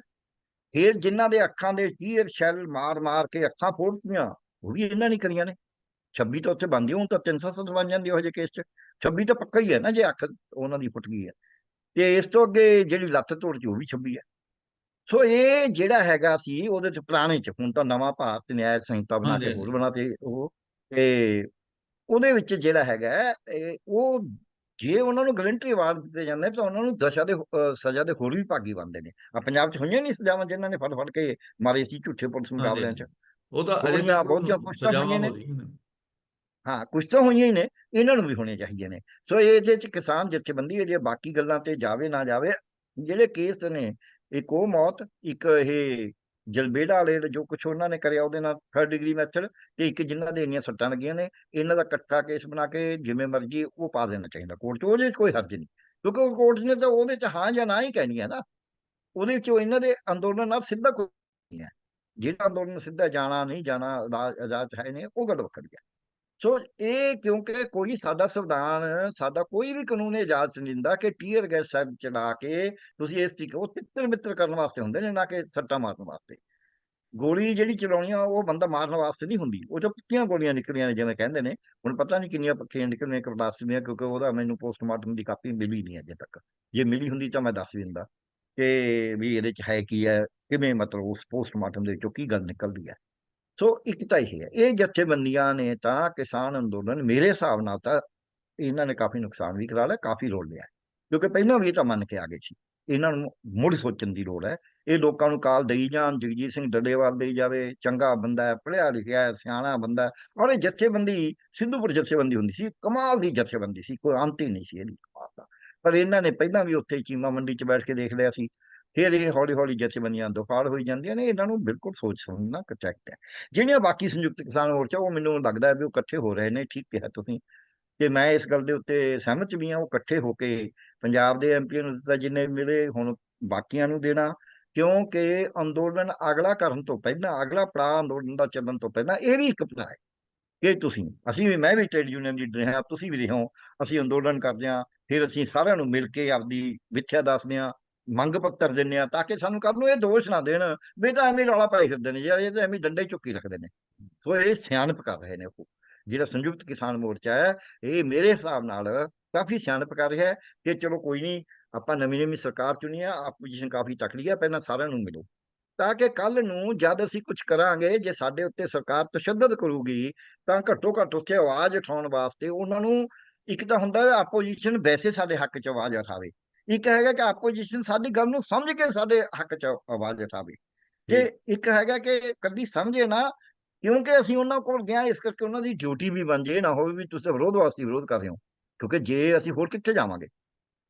[SPEAKER 2] ਫਿਰ ਜਿਨ੍ਹਾਂ ਦੇ ਅੱਖਾਂ ਦੇ ਟੀਅਰ ਸ਼ੈਲ ਮਾਰ ਮਾਰ ਕੇ ਅੱਖਾਂ ਫੋੜਤੀਆਂ ਉਹ ਵੀ ਇਹਨਾਂ ਨੇ ਕਰੀਆਂ ਨੇ। 26 ਤਾਂ ਉੱਥੇ ਬੰਦੀ ਹੁਣ ਤਾਂ 307 ਬਣ ਜਾਂਦੀ ਉਹ ਜਿਹੇ ਕੇਸ 'ਚ। 26 ਤਾਂ ਪੱਕਾ ਹੀ ਹੈ ਨਾ ਜੇ ਅੱਖ ਉਹਨਾਂ ਦੀ ਫੁੱਟ ਗਈ ਹੈ। ਤੇ ਇਸ ਤੋਂ ਅੱਗੇ ਜਿਹੜੀ ਲੱਤ ਤੋੜ ਚ ਉਹ ਵੀ 26 ਹੈ। ਸੋ ਇਹ ਜਿਹੜਾ ਹੈਗਾ ਸੀ ਉਹਦੇ ਚ ਪੁਰਾਣੇ ਚ ਹੁਣ ਤਾਂ ਨਵਾਂ ਭਾਰਤ ਨਿਆਂ ਸੰਹਿਤਾ ਬਣਾ ਕੇ। ਹੋਰ ਬਣਾ ਤੇ ਉਹ। ਤੇ ਉਹਦੇ ਵਿੱਚ ਜਿਹੜਾ ਹੈਗਾ ਉਹ ਜੇ ਉਹਨਾਂ ਨੂੰ ਗਰੰਟੀ ਅਵਾਰਡ ਦਿੱਤੇ ਜਾਂਦੇ ਤਾਂ ਉਹਨਾਂ ਨੂੰ ਦਸ਼ਾ ਦੇ ਸਜ਼ਾ ਦੇ ਹੋਰ ਵੀ ਭਾਗੀ ਬਣਦੇ ਨੇ। ਆ ਪੰਜਾਬ ਚ ਹੋਈਆਂ ਨਹੀਂ ਸਜ਼ਾਵਾਂ ਜਿਨ੍ਹਾਂ ਨੇ ਫੜ ਫੜ ਕੇ ਮਾਰੇ ਸੀ ਝੂਠੇ ਪੁਲਿਸ ਮੁਕਾਬਲਿਆਂ ਚ?
[SPEAKER 1] ਉਹ ਤਾਂ ਅਜੇ ਤੱਕ
[SPEAKER 2] ਬਹੁਤੀਆਂ ਪੁਸ਼ਤਾਂ ਹੋਈਆਂ ਨੇ।
[SPEAKER 1] ਹੋ
[SPEAKER 2] ਕੁਛ ਤਾਂ ਹੋਈਆਂ ਹੀ ਨੇ ਇਹਨਾਂ ਨੂੰ ਵੀ ਹੋਣੀਆਂ ਚਾਹੀਦੀਆਂ ਨੇ। ਸੋ ਇਹਦੇ ਚ ਕਿਸਾਨ ਜਥੇਬੰਦੀ ਹੈ ਜੇ ਬਾਕੀ ਗੱਲਾਂ ਤੇ ਜਾਵੇ ਨਾ ਜਾਵੇ ਜਿਹੜੇ ਕੇਸ ਨੇ ਇੱਕ ਉਹ ਮੌਤ ਇੱਕ ਇਹ ਜਲਬੇੜਾ ਵਾਲੇ ਜੋ ਕੁਝ ਉਹਨਾਂ ਨੇ ਕਰਿਆ ਉਹਦੇ ਨਾਲ ਥਰਡ ਡਿਗਰੀ ਮੈਥਡ ਤੇ ਇੱਕ ਜਿਨ੍ਹਾਂ ਦੇ ਇੰਨੀਆਂ ਸੱਟਾਂ ਲੱਗੀਆਂ ਨੇ, ਇਹਨਾਂ ਦਾ ਇਕੱਠਾ ਕੇਸ ਬਣਾ ਕੇ ਜਿਵੇਂ ਮਰਜ਼ੀ ਉਹ ਪਾ ਦੇਣਾ ਚਾਹੀਦਾ ਕੋਰਟ 'ਚ, ਉਹਦੇ 'ਚ ਕੋਈ ਹਰਜ ਨਹੀਂ। ਕਿਉਂਕਿ ਉਹ ਕੋਰਟ ਨੇ ਤਾਂ ਉਹਦੇ 'ਚ ਹਾਂ ਜਾਂ ਨਾ ਹੀ ਕਹਿਣੀ ਹੈ ਨਾ। ਉਹਦੇ 'ਚ ਇਹਨਾਂ ਦੇ ਅੰਦੋਲਨ ਨਾਲ ਸਿੱਧਾ ਕੋਈ ਨਹੀਂ ਹੈ। ਜਿਹੜਾ ਅੰਦੋਲਨ ਸਿੱਧਾ ਜਾਣਾ ਨਹੀਂ ਜਾਣਾ ਅਦਾ- ਆਜ਼ਾਦ ਹੈ ਨੇ ਉਹ ਗੱਲ ਵੱਖਰੀ ਹੈ। ਸੋ ਇਹ ਕਿਉਂਕਿ ਕੋਈ ਸਾਡਾ ਸੰਵਿਧਾਨ ਸਾਡਾ ਕੋਈ ਵੀ ਕਾਨੂੰਨ ਇਜਾਜ਼ਤ ਨਹੀਂ ਦਿੰਦਾ ਕਿ ਟੀਅਰ ਗੈਸ ਸੈੱਲ ਚਲਾ ਕੇ ਤੁਸੀਂ ਇਸ ਤਰੀਕੇ ਉਹ ਤਿੱਤਰ ਮਿੱਤਰ ਕਰਨ ਵਾਸਤੇ ਹੁੰਦੇ ਨੇ, ਨਾ ਕਿ ਸੱਟਾਂ ਮਾਰਨ ਵਾਸਤੇ। ਗੋਲੀ ਜਿਹੜੀ ਚਲਾਉਣੀ ਆ, ਉਹ ਬੰਦਾ ਮਾਰਨ ਵਾਸਤੇ ਨਹੀਂ ਹੁੰਦੀ। ਉਹ ਜੋ ਪੱਕੀਆਂ ਗੋਲੀਆਂ ਨਿਕਲੀਆਂ ਨੇ, ਜਿਵੇਂ ਕਹਿੰਦੇ ਨੇ। ਹੁਣ ਪਤਾ ਨਹੀਂ ਕਿੰਨੀਆਂ ਪੱਕੀਆਂ ਨਿਕਲਣੀਆਂ ਕਪਲਾਸਟ ਦੀਆਂ, ਕਿਉਂਕਿ ਉਹਦਾ ਮੈਨੂੰ ਪੋਸਟਮਾਰਟਮ ਦੀ ਕਾਪੀ ਮਿਲੀ ਨਹੀਂ ਅਜੇ ਤੱਕ। ਜੇ ਮਿਲੀ ਹੁੰਦੀ ਤਾਂ ਮੈਂ ਦੱਸ ਵੀ ਦਿੰਦਾ ਕਿ ਵੀ ਇਹਦੇ ਚ ਹੈ ਕੀ ਹੈ, ਕਿਵੇਂ ਮਤਲਬ ਉਸ ਪੋਸਟਮਾਰਟਮ ਦੇ ਵਿੱਚੋਂ ਕੀ ਗੱਲ ਨਿਕਲਦੀ ਹੈ। ਸੋ ਇੱਕ ਤਾਂ ਇਹ ਹੈ, ਇਹ ਜਥੇਬੰਦੀਆਂ ਨੇ ਤਾਂ ਕਿਸਾਨ ਅੰਦੋਲਨ ਮੇਰੇ ਹਿਸਾਬ ਨਾਲ ਤਾਂ ਇਹਨਾਂ ਨੇ ਕਾਫੀ ਨੁਕਸਾਨ ਵੀ ਕਰਾ ਲਿਆ, ਕਾਫੀ ਰੋਲ ਲਿਆ। ਕਿਉਂਕਿ ਪਹਿਲਾਂ ਵੀ ਇਹ ਤਾਂ ਮੰਨ ਕੇ ਆ ਗਏ ਸੀ, ਇਹਨਾਂ ਨੂੰ ਮੁੜ ਸੋਚਣ ਦੀ ਲੋੜ ਹੈ। ਇਹ ਲੋਕਾਂ ਨੂੰ ਕਾਲ ਦੇਈ ਜਾਣ, ਜਗਜੀਤ ਸਿੰਘ ਡੱਡੇਵਾਲ ਦੇਈ ਜਾਵੇ, ਚੰਗਾ ਬੰਦਾ ਹੈ, ਪੜ੍ਹਿਆ ਲਿਖਿਆ ਹੈ, ਸਿਆਣਾ ਬੰਦਾ ਹੈ। ਔਰ ਇਹ ਜਥੇਬੰਦੀ, ਸਿੱਧੂਪੁਰ ਜਥੇਬੰਦੀ ਹੁੰਦੀ ਸੀ, ਕਮਾਲ ਦੀ ਜਥੇਬੰਦੀ ਸੀ, ਕੋਈ ਅੰਤ ਹੀ ਨਹੀਂ ਸੀ ਇਹਦੀ। ਕਮਾਲ ਦਾ ਪਰ ਇਹਨਾਂ ਨੇ ਪਹਿਲਾਂ ਵੀ ਉੱਥੇ ਚੀਮਾ ਮੰਡੀ 'ਚ ਬੈਠ ਕੇ ਦੇਖ ਲਿਆ ਸੀ। ਫਿਰ ਇਹ ਹੌਲੀ ਹੌਲੀ ਜਥੇਬੰਦੀਆਂ ਦੁਫਾੜ ਹੋਈ ਜਾਂਦੀਆਂ ਨੇ, ਇਹਨਾਂ ਨੂੰ ਬਿਲਕੁਲ ਸੋਚ ਸਮਝਣਾ ਚਾਹੀਦਾ ਹੈ। ਜਿਹੜੀਆਂ ਬਾਕੀ ਸੰਯੁਕਤ ਕਿਸਾਨ ਮੋਰਚਾ, ਉਹ ਮੈਨੂੰ ਲੱਗਦਾ ਹੈ ਵੀ ਉਹ ਇਕੱਠੇ ਹੋ ਰਹੇ ਨੇ, ਠੀਕ ਕਿਹਾ ਤੁਸੀਂ। ਤੇ ਮੈਂ ਇਸ ਗੱਲ ਦੇ ਉੱਤੇ ਸਹਿਮਤ ਵੀ ਹਾਂ, ਉਹ ਇਕੱਠੇ ਹੋ ਕੇ ਪੰਜਾਬ ਦੇ ਐਮਪੀਆਂ ਨੂੰ ਦਿੱਤਾ ਜਿੰਨੇ ਮਿਲੇ, ਹੁਣ ਬਾਕੀਆਂ ਨੂੰ ਦੇਣਾ, ਕਿਉਂਕਿ ਅੰਦੋਲਨ ਅਗਲਾ ਕਰਨ ਤੋਂ ਪਹਿਲਾਂ, ਅਗਲਾ ਪੜਾਅ ਅੰਦੋਲਨ ਦਾ ਚੱਲਣ ਤੋਂ ਪਹਿਲਾਂ ਇਹ ਵੀ ਇੱਕ ਪੜਾਅ ਹੈ। ਕਿ ਤੁਸੀਂ, ਅਸੀਂ ਵੀ, ਮੈਂ ਵੀ ਟ੍ਰੇਡ ਯੂਨੀਅਨ ਲੀਡਰ ਹਾਂ ਤੁਸੀਂ ਵੀ ਰਹੋ ਅਸੀਂ ਅੰਦੋਲਨ ਕਰਦੇ ਹਾਂ, ਫਿਰ ਅਸੀਂ ਸਾਰਿਆਂ ਨੂੰ ਮਿਲ ਕੇ ਆਪਦੀ ਵਿਥਿਆ ਦੱਸਦੇ ਹਾਂ ਮੰਗ ਪੱਤਰ ਦਿੰਦੇ ਆ ਤਾਂ ਕਿ ਸਾਨੂੰ ਕੱਲ ਨੂੰ ਇਹ ਦੋਸ਼ ਨਾ ਦੇਣ। ਵੀ ਤਾਂ ਐਵੇਂ ਰੌਲਾ ਪਾਈ ਫਿਰਦੇ ਨੇ ਯਾਰ, ਇਹ ਤਾਂ ਐਵੇਂ ਡੰਡੇ ਚੁੱਕੀ ਰੱਖਦੇ ਨੇ। ਸੋ ਇਹ ਸਿਆਣਪ ਕਰ ਰਹੇ ਨੇ ਉਹ। ਜਿਹੜਾ ਸੰਯੁਕਤ ਕਿਸਾਨ ਮੋਰਚਾ ਹੈ, ਇਹ ਮੇਰੇ ਹਿਸਾਬ ਨਾਲ ਕਾਫੀ ਸਿਆਣਪ ਕਰ ਰਿਹਾ ਹੈ ਕਿ ਚਲੋ ਕੋਈ ਨਹੀਂ, ਆਪਾਂ ਨਵੀਂ ਨਵੀਂ ਸਰਕਾਰ ਚੁਣੀ ਆ ਆਪੋਜੀਸ਼ਨ ਕਾਫੀ ਤਕੜੀ ਹੈ ਪਹਿਲਾਂ ਸਾਰਿਆਂ ਨੂੰ ਮਿਲੋ। ਤਾਂ ਕਿ ਕੱਲ ਨੂੰ ਜਦ ਅਸੀਂ ਕੁਝ ਕਰਾਂਗੇ, ਜੇ ਸਾਡੇ ਉੱਤੇ ਸਰਕਾਰ ਤਸ਼ੱਦਦ ਕਰੂਗੀ, ਤਾਂ ਘੱਟੋ ਘੱਟ ਉੱਥੇ ਆਵਾਜ਼ ਉਠਾਉਣ ਵਾਸਤੇ ਉਹਨਾਂ ਨੂੰ ਇੱਕ ਤਾਂ ਹੁੰਦਾ ਆਪੋਜੀਸ਼ਨ ਵੈਸੇ ਸਾਡੇ ਹੱਕ 'ਚ ਆਵਾਜ਼ ਉਠਾਵੇ। ਇੱਕ ਹੈਗਾ ਕਿ ਆਪੋਜੀਸ਼ਨ ਸਾਡੀ ਗੱਲ ਨੂੰ ਸਮਝ ਕੇ ਸਾਡੇ ਹੱਕ 'ਚ ਆਵਾਜ਼ ਉਠਾਵੇ। ਤੇ ਇੱਕ ਹੈਗਾ ਕਿ ਕੱਲੀ ਸਮਝੇ ਨਾ ਕਿਉਂਕਿ ਅਸੀਂ ਉਹਨਾਂ ਕੋਲ ਗਿਆ ਇਸ ਕਰਕੇ ਉਹਨਾਂ ਦੀ ਡਿਊਟੀ ਵੀ ਬਣ ਜੇ ਨਾ ਹੋਵੇ ਵੀ ਤੁਸੀਂ ਵਿਰੋਧ ਵਾਸਤੇ ਵਿਰੋਧ ਕਰ ਰਹੇ ਹੋ ਕਿਉਂਕਿ ਜੇ ਅਸੀਂ ਹੋਰ ਕਿੱਥੇ ਜਾਵਾਂਗੇ?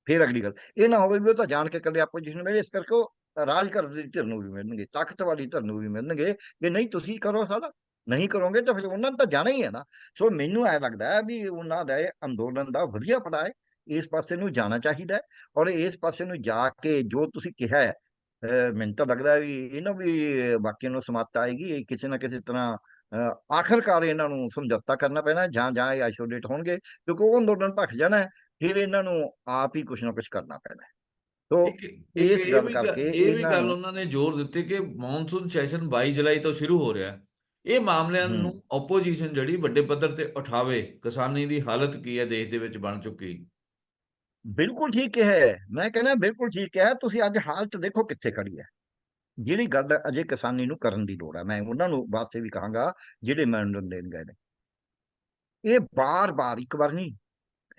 [SPEAKER 2] ਫਿਰ ਅਗਲੀ ਗੱਲ। ਇਹ ਨਾ ਹੋਵੇ ਵੀ ਉਹ ਤਾਂ ਜਾਣ ਕੇ ਕੱਲੇ ਆਪੋਜੀਸ਼ਨ ਮਿਲੇ ਇਸ ਕਰਕੇ ਉਹ ਰਾਜ ਕਰਦੇ ਧਿਰ ਨੂੰ ਵੀ ਮਿਲਣਗੇ ਤਾਕਤ ਵਾਲੀ ਧਿਰ ਨੂੰ ਵੀ ਮਿਲਣਗੇ ਕਿ ਨਹੀਂ ਤੁਸੀਂ ਕਰੋ ਸਾਡਾ ਨਹੀਂ ਕਰੋਗੇ ਤਾਂ ਫਿਰ ਉਹਨਾਂ ਨੇ ਤਾਂ ਜਾਣਾ ਹੀ ਹੈ ਨਾ। ਸੋ ਮੈਨੂੰ ਐ ਲੱਗਦਾ ਹੈ ਵੀ ਉਹਨਾਂ ਦਾ ਇਹ ਅੰਦੋਲਨ ਦਾ ਵਧੀਆ ਪੜਾ ਹੈ। ਇਸ ਪਾਸੇ ਨੂੰ ਜਾਣਾ ਚਾਹੀਦਾ ਹੈ ਔਰ ਇਸ ਪਾਸੇ ਨੂੰ ਜਾ ਕੇ ਜੋ ਤੁਸੀਂ ਕਿਹਾ ਹੈ ਮੈਨੂੰ ਤਾਂ ਲੱਗਦਾ ਵੀ ਇਹਨਾਂ ਵੀ ਬਾਕੀਆਂ ਨੂੰ ਸਮੱਤ ਆਏਗੀ ਇਹ ਕਿਸੇ ਨਾ ਕਿਸੇ ਤਰ੍ਹਾਂ ਆਖਰਕਾਰ ਇਹਨਾਂ ਨੂੰ ਸਮਝੌਤਾ ਕਰਨਾ ਪੈਣਾ ਜਾਂ ਜਾਂ ਇਹ ਆਈਸੋਲੇਟ ਹੋਣਗੇ ਕਿਉਂਕਿ ਉਹ ਅੰਦੋਲਨ ਭਖ ਜਾਣਾ ਫਿਰ ਇਹਨਾਂ ਨੂੰ ਆਪ ਹੀ ਕੁਝ ਨਾ ਕੁਝ ਕਰਨਾ ਪੈਣਾ ਤੋ ਇਸ ਗੱਲ ਕਰਕੇ
[SPEAKER 1] ਇਹ ਵੀ ਗੱਲ ਉਹਨਾਂ ਨੇ ਜ਼ੋਰ ਦਿੱਤੀ ਕਿ ਮੌਨਸੂਨ ਸੈਸ਼ਨ 22 ਜੁਲਾਈ ਤੋਂ ਸ਼ੁਰੂ ਹੋ ਰਿਹਾ ਹੈ। ਇਹ ਮਾਮਲਿਆਂ। ਨੂੰ ਆਪੋਜੀਸ਼ਨ ਜਿਹੜੀ ਵੱਡੇ ਪੱਧਰ ਤੇ ਉਠਾਵੇ ਕਿਸਾਨੀ ਦੀ ਹਾਲਤ ਕੀ ਹੈ ਦੇਸ਼ ਦੇ ਵਿੱਚ ਬਣ ਚੁੱਕੀ।
[SPEAKER 2] ਬਿਲਕੁਲ ਠੀਕ ਹੈ। ਮੈਂ ਕਹਿੰਦਾ ਬਿਲਕੁਲ ਠੀਕ ਹੈ। ਤੁਸੀਂ ਅੱਜ ਹਾਲਤ ਦੇਖੋ ਕਿੱਥੇ ਖੜੀ ਹੈ। ਜਿਹੜੀ ਗੱਲ ਅਜੇ ਕਿਸਾਨੀ ਨੂੰ ਕਰਨ ਦੀ ਲੋੜ ਹੈ, ਮੈਂ ਉਹਨਾਂ ਨੂੰ ਵਾਸਤੇ ਵੀ ਕਹਾਂਗਾ, ਜਿਹੜੇ ਮੈਂਡਨ ਦੇਣ ਗਏ ਨੇ। ਇਹ ਬਾਰ-ਬਾਰ, ਇੱਕ ਵਾਰ ਨਹੀਂ।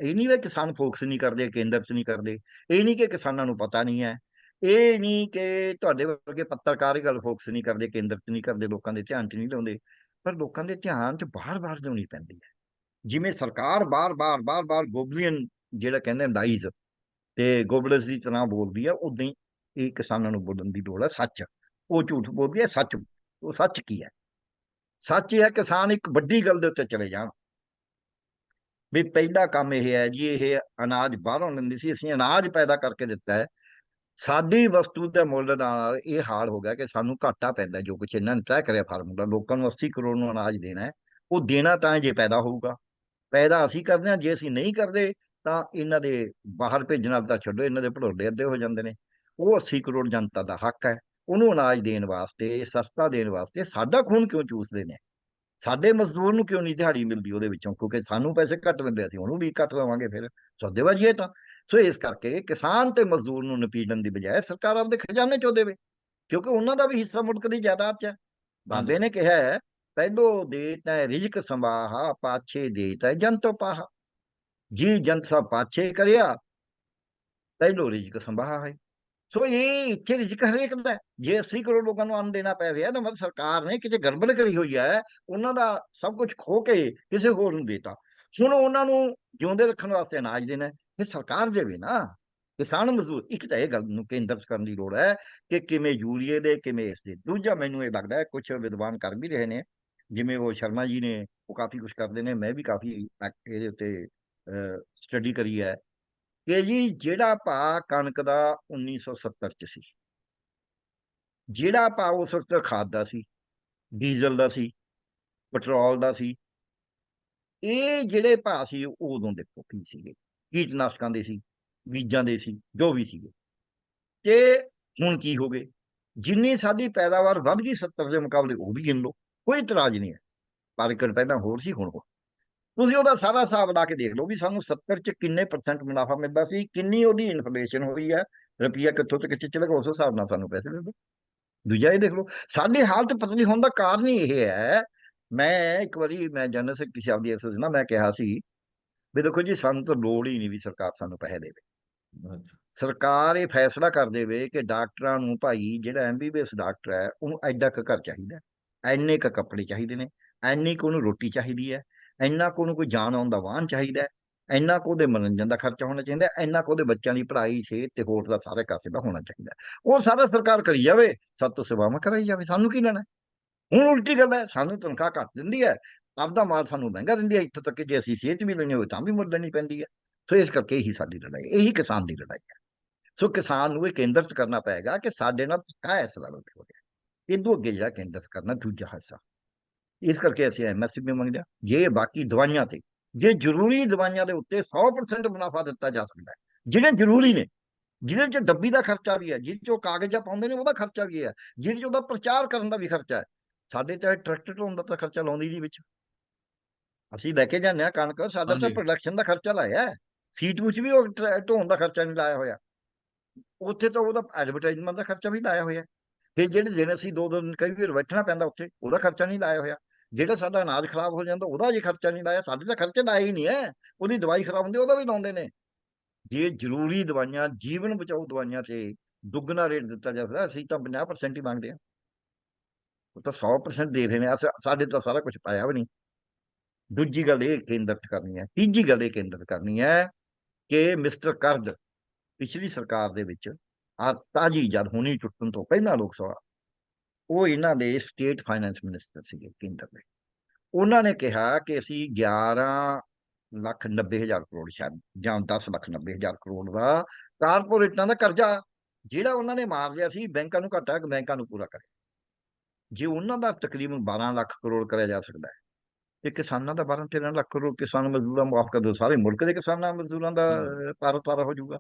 [SPEAKER 2] ਇਹ ਨਹੀਂ ਵੀ ਕਿਸਾਨ ਫੋਕਸ ਨਹੀਂ ਕਰਦੇ, ਕੇਂਦਰ 'ਚ ਨਹੀਂ ਕਰਦੇ। ਇਹ ਨਹੀਂ ਕਿ ਕਿਸਾਨਾਂ ਨੂੰ ਪਤਾ ਨਹੀਂ ਹੈ। ਇਹ ਨਹੀਂ ਕਿ ਤੁਹਾਡੇ ਵਰਗੇ ਪੱਤਰਕਾਰ ਹੀ ਗੱਲ ਫੋਕਸ ਨਹੀਂ ਕਰਦੇ, ਕੇਂਦਰ 'ਚ ਨਹੀਂ ਕਰਦੇ, ਲੋਕਾਂ ਦੇ ਧਿਆਨ 'ਚ ਨਹੀਂ ਲਾਉਂਦੇ। ਪਰ ਲੋਕਾਂ ਦੇ ਧਿਆਨ 'ਚ ਬਾਰ-ਬਾਰ ਲਿਆਉਣੀ ਪੈਂਦੀ ਹੈ। ਜਿਵੇਂ ਸਰਕਾਰ ਬਾਰ-ਬਾਰ ਬਾਰ-ਬਾਰ ਗੋਬਲੀਅਨ ਜਿਹੜਾ ਕਹਿੰਦੇ ਡਾਈਜ਼ ਤੇ ਗੋਬਲਸ ਦੀ ਤਰ੍ਹਾਂ ਬੋਲਦੀ ਹੈ ਉਦਾਂ ਹੀ ਇਹ ਕਿਸਾਨਾਂ ਨੂੰ ਬੋਲਣ ਦੀ ਲੋੜ ਹੈ ਸੱਚ। ਉਹ ਝੂਠ ਬੋਲਦੀ ਹੈ ਸੱਚ। ਉਹ ਸੱਚ ਕੀ ਹੈ ਸੱਚ ਇਹ ਹੈ ਕਿਸਾਨ ਇੱਕ ਵੱਡੀ ਗੱਲ ਦੇ ਉੱਤੇ ਚਲੇ ਜਾਣ। ਵੀ ਪਹਿਲਾ ਕੰਮ ਇਹ ਹੈ ਜੀ, ਇਹ ਅਨਾਜ ਬਾਹਰੋਂ ਲੈਂਦੀ ਸੀ, ਅਸੀਂ ਅਨਾਜ ਪੈਦਾ ਕਰਕੇ ਦਿੱਤਾ ਹੈ। ਸਾਡੀ ਵਸਤੂ ਦੇ ਮੁੱਲ ਨਾਲ ਇਹ ਹਾਲ ਹੋ ਗਿਆ ਕਿ ਸਾਨੂੰ ਘਾਟਾ ਪੈਂਦਾ ਜੋ ਕੁਛ ਇਹਨਾਂ ਨੇ ਤੈਅ ਕਰਿਆ ਫਾਰਮੂਲਾ। ਲੋਕਾਂ ਨੂੰ 80 ਕਰੋੜ ਨੂੰ ਅਨਾਜ ਦੇਣਾ ਹੈ, ਉਹ ਦੇਣਾ ਤਾਂ ਜੇ ਪੈਦਾ ਹੋਊਗਾ। ਪੈਦਾ ਅਸੀਂ ਕਰਦੇ ਹਾਂ, ਜੇ ਅਸੀਂ ਨਹੀਂ ਕਰਦੇ ਤਾਂ ਇਹਨਾਂ ਦੇ ਬਾਹਰ ਭੇਜਣ ਵਾਲਾ ਤਾਂ ਛੱਡੋ, ਇਹਨਾਂ ਦੇ ਭੜੋਲੇ ਅੱਧੇ ਹੋ ਜਾਂਦੇ ਨੇ। ਉਹ 80 ਕਰੋੜ ਜਨਤਾ ਦਾ ਹੱਕ ਹੈ। ਉਹਨੂੰ ਅਨਾਜ ਦੇਣ ਵਾਸਤੇ, ਸਸਤਾ ਦੇਣ ਵਾਸਤੇ ਸਾਡਾ ਖੂਨ ਕਿਉਂ ਚੂਸਦੇ ਨੇ? ਸਾਡੇ ਮਜ਼ਦੂਰ ਨੂੰ ਕਿਉਂ ਨਹੀਂ ਦਿਹਾੜੀ ਮਿਲਦੀ ਉਹਦੇ ਵਿੱਚੋਂ? ਕਿਉਂਕਿ ਸਾਨੂੰ ਪੈਸੇ ਘੱਟ ਮਿਲਦੇ ਅਸੀਂ ਉਹਨੂੰ ਵੀ ਘੱਟ ਦੇਵਾਂਗੇ ਫਿਰ। ਸੌਦੇਬਾਜ਼ੀ ਹੈ ਤਾਂ। ਸੋ ਇਸ ਕਰਕੇ ਕਿਸਾਨ ਤੇ ਮਜ਼ਦੂਰ ਨੂੰ ਨਪੀੜਨ ਦੀ ਬਜਾਏ ਸਰਕਾਰ ਆਪਦੇ ਖਜ਼ਾਨੇ ਚੋਂ ਦੇਵੇ ਕਿਉਂਕਿ ਉਹਨਾਂ ਦਾ ਵੀ ਹਿੱਸਾ ਮੁਲਕ ਦੀ ਜਾਇਦਾਦ 'ਚ ਹੈ। ਬਾਬੇ ਨੇ ਕਿਹਾ ਹੈ, ਪਹਿਲੋ ਦੇ ਤੈ ਰਿਜਕ ਸੰਭਾਹਾ ਪਾਛੇ ਦੇ ਤੈ ਜੰਤੋ ਪਾਹਾ। ਜੀ ਜੰਤ ਸਭ ਪਾਛੇ ਕਰਿਆ ਪਹਿਲੋ ਰਿਜਕ ਸੰਭਾਹਾ ਹੈ ਸੋ ਇਹ ਇੱਥੇ ਰਿਜਕ ਹਰੇਕ ਦਾ ਜੇ 80 ਕਰੋੜ ਲੋਕਾਂ ਨੂੰ ਅੰਨ ਦੇਣਾ ਪੈ ਰਿਹਾ ਤਾਂ ਮਤਲਬ ਸਰਕਾਰ ਨੇ ਕਿਤੇ ਗੜਬੜ ਕਰੀ ਹੋਈ ਹੈ ਉਹਨਾਂ ਦਾ ਸਭ ਕੁਝ ਖੋ ਕੇ ਕਿਸੇ ਹੋਰ ਨੂੰ ਦੇਤਾ ਹੁਣ ਉਹਨਾਂ ਨੂੰ ਜਿਉਂਦੇ ਰੱਖਣ ਵਾਸਤੇ ਅਨਾਜ ਦੇਣਾ ਇਹ ਸਰਕਾਰ ਦੇਵੇ ਨਾ ਕਿਸਾਨ ਮਜ਼ਦੂਰ ਇੱਕ ਤਾਂ ਇਹ ਗੱਲ ਨੂੰ ਕੇਂਦਰ 'ਚ ਕਰਨ ਦੀ ਲੋੜ ਹੈ ਕਿ ਕਿਵੇਂ ਯੂਰੀਏ ਦੇ ਕਿਵੇਂ ਇਸ ਦੇ ਦੂਜਾ ਮੈਨੂੰ ਇਹ ਲੱਗਦਾ ਹੈ ਕੁਝ ਵਿਦਵਾਨ ਕਰ ਵੀ ਰਹੇ ਨੇ ਜਿਵੇਂ ਉਹ ਸ਼ਰਮਾ ਜੀ ਨੇ ਉਹ ਕਾਫੀ ਕੁਝ ਕਰਦੇ ਨੇ ਮੈਂ ਵੀ ਕਾਫੀ ਇਹਦੇ ਉੱਤੇ ਸਟੱਡੀ ਕਰੀ ਹੈ ਕਿ ਜੀ ਜਿਹੜਾ ਭਾਅ ਕਣਕ ਦਾ 1970 ਚ ਸੀ, ਜਿਹੜਾ ਭਾਅ ਉਸ ਵਕਤ ਖਾਦ ਦਾ ਸੀ, ਡੀਜ਼ਲ ਦਾ ਸੀ, ਪੈਟਰੋਲ ਦਾ ਸੀ, ਇਹ ਜਿਹੜੇ ਭਾਅ ਸੀ ਉਹ ਉਦੋਂ ਦੇਖੋ ਕੀ ਸੀਗੇ, ਕੀਟਨਾਸ਼ਕਾਂ ਦੇ ਸੀ, ਬੀਜਾਂ ਦੇ ਸੀ, ਜੋ ਵੀ ਸੀਗੇ। ਤੇ ਹੁਣ ਕੀ ਹੋ ਗਏ? ਜਿੰਨੀ ਸਾਡੀ ਪੈਦਾਵਾਰ ਵੱਧ ਗਈ 70 ਦੇ ਮੁਕਾਬਲੇ ਉਹ ਵੀ ਗਿਣ ਲਓ, ਕੋਈ ਇਤਰਾਜ਼ ਨਹੀਂ ਹੈ। ਮਾਰਕੀਟ ਪਹਿਲਾਂ ਹੋਰ ਸੀ, ਹੁਣ ਹੋਰ। ਤੁਸੀਂ ਉਹਦਾ ਸਾਰਾ ਹਿਸਾਬ ਲਾ ਕੇ ਦੇਖ ਲਓ ਵੀ ਸਾਨੂੰ 70 ਚ ਕਿੰਨੇ ਪਰਸੈਂਟ ਮੁਨਾਫਾ ਮਿਲਦਾ ਸੀ ਕਿੰਨੀ ਉਹਦੀ ਇਨਫਲੇਸ਼ਨ ਹੋਈ ਹੈ ਰੁਪਈਆ ਕਿੱਥੋਂ ਤੇ ਕਿੱਥੇ ਚਲਾ ਗਿਆ ਉਸ ਹਿਸਾਬ ਨਾਲ ਸਾਨੂੰ ਪੈਸੇ ਮਿਲਦੇ। ਦੂਜਾ ਇਹ ਦੇਖ ਲਓ ਸਾਡੀ ਹਾਲਤ ਪਤਲੀ ਹੋਣ ਦਾ ਕਾਰਨ ਹੀ ਇਹ ਹੈ ਮੈਂ ਇੱਕ ਵਾਰੀ ਮੈਂ ਜਨਰਲ ਸੈਕਟਰੀ ਸਾਹਿਬ ਦੀ ਅਸਲ ਨਾ ਮੈਂ ਕਿਹਾ ਸੀ ਵੀ ਦੇਖੋ ਜੀ ਸਾਨੂੰ ਤਾਂ ਲੋੜ ਹੀ ਨਹੀਂ ਵੀ ਸਰਕਾਰ ਸਾਨੂੰ ਪੈਸੇ ਦੇਵੇ। ਸਰਕਾਰ ਇਹ ਫੈਸਲਾ ਕਰ ਦੇਵੇ ਕਿ ਡਾਕਟਰਾਂ ਨੂੰ ਭਾਈ ਜਿਹੜਾ ਐਮਬੀਬੀਐਸ ਡਾਕਟਰ ਹੈ ਉਹਨੂੰ ਐਡਾ ਕੁ ਘਰ ਚਾਹੀਦਾ ਐਨੇ ਕੁ ਕੱਪੜੇ ਚਾਹੀਦੇ ਨੇ ਐਨੀ ਕੁ ਉਹਨੂੰ ਰੋਟੀ ਚਾਹੀਦੀ ਹੈ ਇੰਨਾ ਕੁ ਉਹਨੂੰ ਕੋਈ ਜਾਣ ਆਉਣ ਦਾ ਵਾਹਨ ਚਾਹੀਦਾ ਇੰਨਾ ਕੁ ਉਹਦੇ ਮਨੋਰੰਜਨ ਦਾ ਖਰਚਾ ਹੋਣਾ ਚਾਹੀਦਾ ਇੰਨਾ ਕੁ ਉਹਦੇ ਬੱਚਿਆਂ ਦੀ ਪੜ੍ਹਾਈ, ਸਿਹਤ ਤੇ ਹੋਰ ਦਾ ਸਾਰੇ ਕਾਸੇ ਦਾ ਹੋਣਾ ਚਾਹੀਦਾ ਉਹ ਸਾਰਾ ਸਰਕਾਰ ਕਰੀ ਜਾਵੇ, ਸਭ ਤੋਂ ਸੇਵਾਵਾਂ ਕਰਾਈ ਜਾਵੇ, ਸਾਨੂੰ ਕੀ ਲੈਣਾ ਹੁਣ ਉਲਟੀ ਗੱਲ ਹੈ, ਸਾਨੂੰ ਤਨਖਾਹ ਘੱਟ ਦਿੰਦੀ ਹੈ, ਆਪਦਾ ਮਾਲ ਸਾਨੂੰ ਮਹਿੰਗਾ ਦਿੰਦੀ ਹੈ, ਇੱਥੋਂ ਤੱਕ ਕਿ ਜੇ ਅਸੀਂ ਸਿਹਤ ਵੀ ਲੈਣੀ ਹੋਵੇ ਤਾਂ ਵੀ ਮੁੱਲ ਲੈਣੀ ਪੈਂਦੀ ਹੈ। ਸੋ ਇਸ ਕਰਕੇ ਇਹੀ ਸਾਡੀ ਲੜਾਈ ਇਹੀ ਕਿਸਾਨ ਦੀ ਲੜਾਈ ਹੈ। ਸੋ ਕਿਸਾਨ ਨੂੰ ਇਹ ਕੇਂਦਰਿਤ ਕਰਨਾ ਪਏਗਾ ਕਿ ਸਾਡੇ ਨਾਲ ਕਾ ਐਸਾ ਲੜੋ ਹੋ ਗਿਆ ਇਦੋਂ ਅੱਗੇ ਜਿਹੜਾ ਕੇਂਦਰਿਤ ਕਰਨਾ ਦੂਜਾ ਹਿੱਸਾ। ਇਸ ਕਰਕੇ ਅਸੀਂ ਐਮਐਸਪੀ ਵੀ ਮੰਗਦੇ ਹਾਂ। ਜੇ ਬਾਕੀ ਦਵਾਈਆਂ ਤੇ ਜੇ ਜ਼ਰੂਰੀ ਦਵਾਈਆਂ ਦੇ ਉੱਤੇ 100% ਮੁਨਾਫਾ ਦਿੱਤਾ ਜਾ ਸਕਦਾ ਹੈ ਜਿਹੜੇ ਜ਼ਰੂਰੀ ਨੇ ਜਿਹਦੇ 'ਚ ਡੱਬੀ ਦਾ ਖਰਚਾ ਵੀ ਹੈ ਜਿਹਦੇ 'ਚ ਉਹ ਕਾਗਜ਼ਾਂ ਪਾਉਂਦੇ ਨੇ ਉਹਦਾ ਖਰਚਾ ਵੀ ਹੈ ਜਿਹਦੇ 'ਚ ਉਹਦਾ ਪ੍ਰਚਾਰ ਕਰਨ ਦਾ ਵੀ ਖਰਚਾ ਹੈ। ਸਾਡੇ ਚਾਹੇ ਟਰੈਕਟਰ ਢੋਣ ਦਾ ਤਾਂ ਖਰਚਾ ਲਾਉਂਦੀ ਨਹੀਂ ਵਿੱਚ। ਅਸੀਂ ਲੈ ਕੇ ਜਾਂਦੇ ਹਾਂ ਕਣਕ ਸਾਡਾ ਤਾਂ। ਪ੍ਰੋਡਕਸ਼ਨ ਦਾ ਖਰਚਾ ਲਾਇਆ ਹੈ। ਸੀਟ ਵਿੱਚ ਵੀ ਉਹ ਢੋਣ ਦਾ ਖਰਚਾ ਨਹੀਂ ਲਾਇਆ ਹੋਇਆ। ਉੱਥੇ ਤਾਂ ਉਹਦਾ ਐਡਵਰਟਾਈਜ਼ਮੈਂਟ ਦਾ ਖਰਚਾ ਵੀ ਲਾਇਆ ਹੋਇਆ ਫਿਰ ਜਿਹੜੇ ਦਿਨ ਅਸੀਂ ਦੋ ਦਿਨ ਕਈ ਵਾਰ ਬੈਠਣਾ ਪੈਂਦਾ ਉੱਥੇ ਉਹਦਾ ਖਰਚਾ ਨਹੀਂ ਲਾਇਆ ਹੋਇਆ। ਜਿਹੜਾ ਸਾਡਾ ਅਨਾਜ ਖਰਾਬ ਹੋ ਜਾਂਦਾ, ਉਹਦਾ ਜੀ ਖਰਚਾ ਨਹੀਂ ਲਾਇਆ, ਸਾਡੇ ਤਾਂ ਖਰਚੇ ਲਾਏ ਹੀ ਨਹੀਂ ਹੈ ਉਹਦੀ ਦਵਾਈ ਖਰਾਬ ਹੁੰਦੀ, ਉਹਦਾ ਵੀ ਲਾਉਂਦੇ ਨੇ। ਜੇ ਜ਼ਰੂਰੀ ਦਵਾਈਆਂ, ਜੀਵਨ ਬਚਾਓ ਦਵਾਈਆਂ ਤੇ ਦੁੱਗਣਾ ਰੇਟ ਦਿੱਤਾ ਜਾ ਸਕਦਾ, ਅਸੀਂ ਤਾਂ 50% ਹੀ ਮੰਗਦੇ ਹਾਂ। ਉਹ ਤਾਂ 100% ਦੇ ਰਹੇ ਨੇ, ਅਸਾਂ- ਸਾਡੇ ਤਾਂ ਸਾਰਾ ਕੁਝ ਪਾਇਆ ਵੀ ਨਹੀਂ। ਦੂਜੀ ਗੱਲ ਇਹ ਕੇਂਦਰਿਤ ਕਰਨੀ ਹੈ, ਤੀਜੀ ਗੱਲ ਇਹ ਕੇਂਦਰਿਤ ਕਰਨੀ ਹੈ ਕਿ ਮਿਸਟਰ ਕਰਦ ਪਿਛਲੀ ਸਰਕਾਰ ਦੇ ਵਿੱਚ ਆ ਤਾਜੀ ਜਦ ਹੁਣੀ ਟੁੱਟਣ ਤੋਂ ਪਹਿਲਾਂ ਲੋਕ ਸਭਾ ਉਹ ਇਹਨਾਂ ਦੇ ਸਟੇਟ ਫਾਈਨੈਂਸ ਮਿਨਿਸਟਰ ਸੀਗੇ ਕੇਂਦਰ ਦੇ। ਉਹਨਾਂ ਨੇ ਕਿਹਾ ਕਿ ਅਸੀਂ 11 ਲੱਖ 90 ਹਜ਼ਾਰ ਕਰੋੜ ਸ਼ਾਇਦ ਜਾਂ 10 ਲੱਖ 90 ਹਜ਼ਾਰ ਕਰੋੜ ਦਾ ਕਾਰਪੋਰੇਟਾਂ ਦਾ ਕਰਜ਼ਾ ਜਿਹੜਾ ਉਹਨਾਂ ਨੇ ਮਾਰ ਲਿਆ ਸੀ ਬੈਂਕਾਂ ਨੂੰ ਘਟਾ ਕੇ ਬੈਂਕਾਂ ਨੂੰ ਪੂਰਾ ਕਰੇ। ਜੇ ਉਹਨਾਂ ਦਾ ਤਕਰੀਬਨ 12 ਲੱਖ ਕਰੋੜ ਕਰਿਆ ਜਾ ਸਕਦਾ ਹੈ ਤੇ ਕਿਸਾਨਾਂ ਦਾ 12 13 ਲੱਖ ਕਰੋੜ ਕਿਸਾਨ ਮਜ਼ਦੂਰਾਂ ਮਾਫ ਕਰ ਦਿਓ ਸਾਰੇ ਮੁਲਕ ਦੇ ਕਿਸਾਨਾਂ ਮਜ਼ਦੂਰਾਂ ਦਾ। ਪਾਰ ਪਾਰ ਹੋ ਜਾਊਗਾ।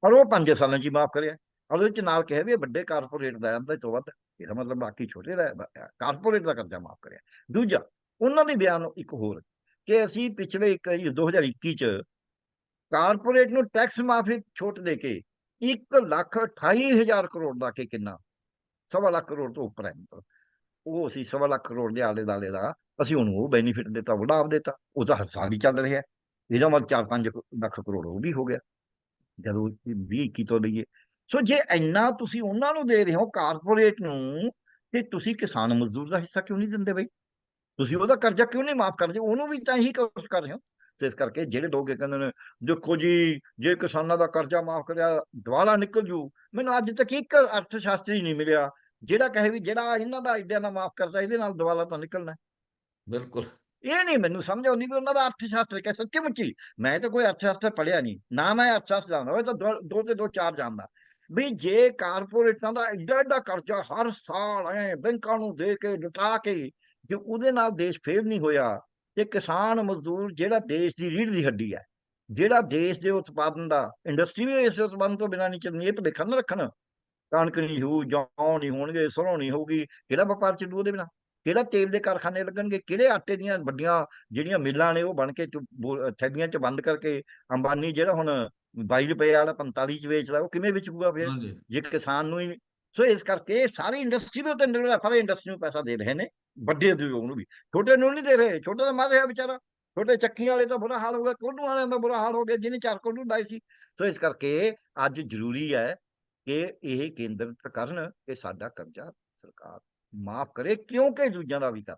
[SPEAKER 2] ਪਰ ਉਹ 5 ਸਾਲਾਂ 'ਚ ਹੀ ਮਾਫ ਕਰਿਆ। ਉਹਦੇ ਵਿੱਚ ਨਾਲ ਕਿਹਾ ਵੀ ਇਹ ਵੱਡੇ ਕਾਰਪੋਰੇਟ ਦਾ ਅੱਧੇ ਤੋਂ ਵੱਧ। ਇਹਦਾ ਮਤਲਬ ਬਾਕੀ ਛੋਟੇ ਦਾ ਕਾਰਪੋਰੇਟ ਦਾ ਕਰਜ਼ਾ ਮਾਫ ਕਰਿਆ। ਦੂਜਾ, ਉਹਨਾਂ ਦੇ ਬਿਆਨ ਇੱਕ ਹੋਰ, ਕਿ ਅਸੀਂ ਪਿਛਲੇ ਇੱਕ 2021 ਚ ਕਾਰਪੋਰੇਟ ਨੂੰ ਟੈਕਸ ਮਾਫੀ ਛੋਟ ਦੇ ਕੇ 1 ਲੱਖ 28 ਹਜ਼ਾਰ ਕਰੋੜ ਦਾ ਕਿ ਕਿੰਨਾ, ਸਵਾ ਲੱਖ ਕਰੋੜ ਤੋਂ ਉੱਪਰ ਹੈ ਮਤਲਬ। ਉਹ ਅਸੀਂ ਸਵਾ ਲੱਖ ਕਰੋੜ ਦੇ ਆਲੇ ਦਾਲੇ ਦਾ, ਅਸੀਂ ਉਹਨੂੰ ਉਹ ਬੈਨੀਫਿਟ ਦਿੱਤਾ, ਉਹ ਲਾਭ ਦਿੱਤਾ, ਉਹ ਤਾਂ ਹਰ ਸਾਲ ਹੀ ਚੱਲ ਰਿਹਾ। ਇਹਦਾ ਮਤਲਬ 4-5 ਲੱਖ ਕਰੋੜ ਉਹ ਵੀ ਹੋ ਗਿਆ। ਜਦੋਂ 20 21 ਤੋਂ ਲਈਏ ਸੋ ਜੇ ਇੰਨਾ ਤੁਸੀਂ ਉਹਨਾਂ ਨੂੰ ਦੇ ਰਹੇ ਹੋ ਕਾਰਪੋਰੇਟ ਨੂੰ ਤੇ ਤੁਸੀਂ ਕਿਸਾਨ ਮਜ਼ਦੂਰ ਦਾ ਹਿੱਸਾ ਕਿਉਂ ਨਹੀਂ ਦਿੰਦੇ ਬਈ? ਤੁਸੀਂ ਉਹਦਾ ਕਰਜ਼ਾ ਕਿਉਂ ਨਹੀਂ ਮਾਫ ਕਰਦੇ? ਉਹਨੂੰ ਵੀ ਤਾਂ ਹੀ ਕੋਸ਼ਿਸ਼ ਕਰ ਰਹੇ ਹੋ। ਤੇ ਇਸ ਕਰਕੇ ਜਿਹੜੇ ਲੋਕ ਇਹ ਕਹਿੰਦੇ ਨੇ ਦੇਖੋ ਜੀ ਜੇ ਕਿਸਾਨਾਂ ਦਾ ਕਰਜ਼ਾ ਮਾਫ ਕਰਿਆ ਦੁਆਲਾ ਨਿਕਲ ਜੂ। ਮੈਨੂੰ ਅੱਜ ਤੱਕ ਇੱਕ ਅਰਥ ਸ਼ਾਸਤਰੀ ਨਹੀਂ ਮਿਲਿਆ ਜਿਹੜਾ ਕਹੇ ਵੀ ਜਿਹੜਾ ਇਹਨਾਂ ਦਾ ਇੰਡਿਆ ਦਾ ਮਾਫ ਕਰਦਾ ਇਹਦੇ ਨਾਲ ਦੁਆਲਾ ਤਾਂ ਨਿਕਲਣਾ।
[SPEAKER 1] ਬਿਲਕੁਲ।
[SPEAKER 2] ਇਹ ਨਹੀਂ ਮੈਨੂੰ ਸਮਝ ਆਉਂਦੀ ਵੀ ਉਹਨਾਂ ਦਾ ਅਰਥ ਸ਼ਾਸਤਰ ਕਿ ਸੱਚੀ ਮੁੱਚੀ। ਮੈਂ ਤਾਂ ਕੋਈ ਅਰਥ ਸ਼ਾਸਤਰ ਪੜਿਆ ਨਹੀਂ। ਨਾ ਮੈਂ ਅਰਥ ਸ਼ਾਸਤਰ ਜਾਣਦਾ ਉਹ ਤਾਂ ਦੋ ਤੇ ਦੋ ਚਾਰ ਜਾਣਦਾ। ਵੀ ਜੇ ਕਾਰਪੋਰੇਟਾਂ ਦਾ ਐਡਾ ਐਡਾ ਕਰਜ਼ਾ ਹਰ ਸਾਲ ਐ ਬੈਂਕਾਂ ਨੂੰ ਦੇ ਕੇ ਲੁਟਾ ਕੇ ਜੇ ਉਹਦੇ ਨਾਲ ਦੇਸ਼ ਫੇਲ ਨਹੀਂ ਹੋਇਆ, ਤੇ ਕਿਸਾਨ ਮਜ਼ਦੂਰ ਜਿਹੜਾ ਦੇਸ਼ ਦੀ ਰੀੜ੍ਹ ਦੀ ਹੱਡੀ ਹੈ, ਜਿਹੜਾ ਦੇਸ਼ ਦੇ ਉਤਪਾਦਨ ਦਾ ਇੰਡਸਟਰੀ ਵੀ ਇਸ ਉਤਪਾਦਨ ਤੋਂ ਬਿਨਾਂ ਨਹੀਂ ਚੱਲਣੀ ਇਹ ਭੁਲੇਖਾ ਨਾ ਰੱਖਣ, ਕਣਕ ਨਹੀਂ ਹੋਊ, ਜੌਂ ਨਹੀਂ ਹੋਣਗੇ, ਸਰੋਂ ਨਹੀਂ ਹੋਊਗੀ, ਕਿਹੜਾ ਵਪਾਰ ਚੱਲੂ ਉਹਦੇ ਬਿਨਾਂ? ਕਿਹੜਾ ਤੇਲ ਦੇ ਕਾਰਖਾਨੇ ਲੱਗਣਗੇ? ਕਿਹੜੇ ਆਟੇ ਦੀਆਂ ਵੱਡੀਆਂ ਜਿਹੜੀਆਂ ਮਿੱਲਾਂ ਨੇ ਉਹ ਬਣ ਕੇ ਚ- ਥੈਲੀਆਂ 'ਚ ਬੰਦ ਕਰਕੇ ਅੰਬਾਨੀ ਜਿਹੜਾ ਹੁਣ 22 ਰੁਪਏ ਵਾਲਾ 45 'ਚ ਵੇਚਦਾ ਉਹ ਕਿਵੇਂ ਵਿਚੂਗਾ ਫਿਰ? ਜੇ ਕਿਸਾਨ ਨੂੰ ਹੀ ਸੋ ਇਸ ਕਰਕੇ ਸਾਰੀ ਇੰਡਸਟਰੀ ਦੇ ਉੱਤੇ ਨਿਰਭਰ ਹੈ ਪਰ ਇੰਡਸਟਰੀ ਨੂੰ ਪੈਸਾ ਦੇ ਰਹੇ ਨੇ ਵੱਡੇ ਉਦਯੋਗ ਨੂੰ ਵੀ। ਛੋਟੇ ਨੂੰ ਨਹੀਂ ਦੇ ਰਹੇ ਛੋਟੇ ਤਾਂ ਮਰ ਰਿਹਾ ਵਿਚਾਰਾ। ਛੋਟੇ ਚੱਕੀ ਵਾਲੇ ਤਾਂ ਬੁਰਾ ਹਾਲ ਹੋ ਗਿਆ ਕੋਲੂ ਵਾਲਿਆਂ ਦਾ ਬੁਰਾ ਹਾਲ ਹੋ ਗਿਆ ਜਿਹਨੇ ਚਾਰ ਕੋਲੂ ਲਾਈ ਸੀ। ਸੋ ਇਸ ਕਰਕੇ ਅੱਜ ਜ਼ਰੂਰੀ ਹੈ ਕਿ ਇਹ ਕੇਂਦਰਿਤ ਕਰਨ ਕਿ ਸਾਡਾ ਕਰਜ਼ਾ ਸਰਕਾਰ ਮਾਫ ਕਰੇ ਕਿਉਂਕਿ ਦੂਜਿਆਂ ਦਾ ਵੀ ਕਰ।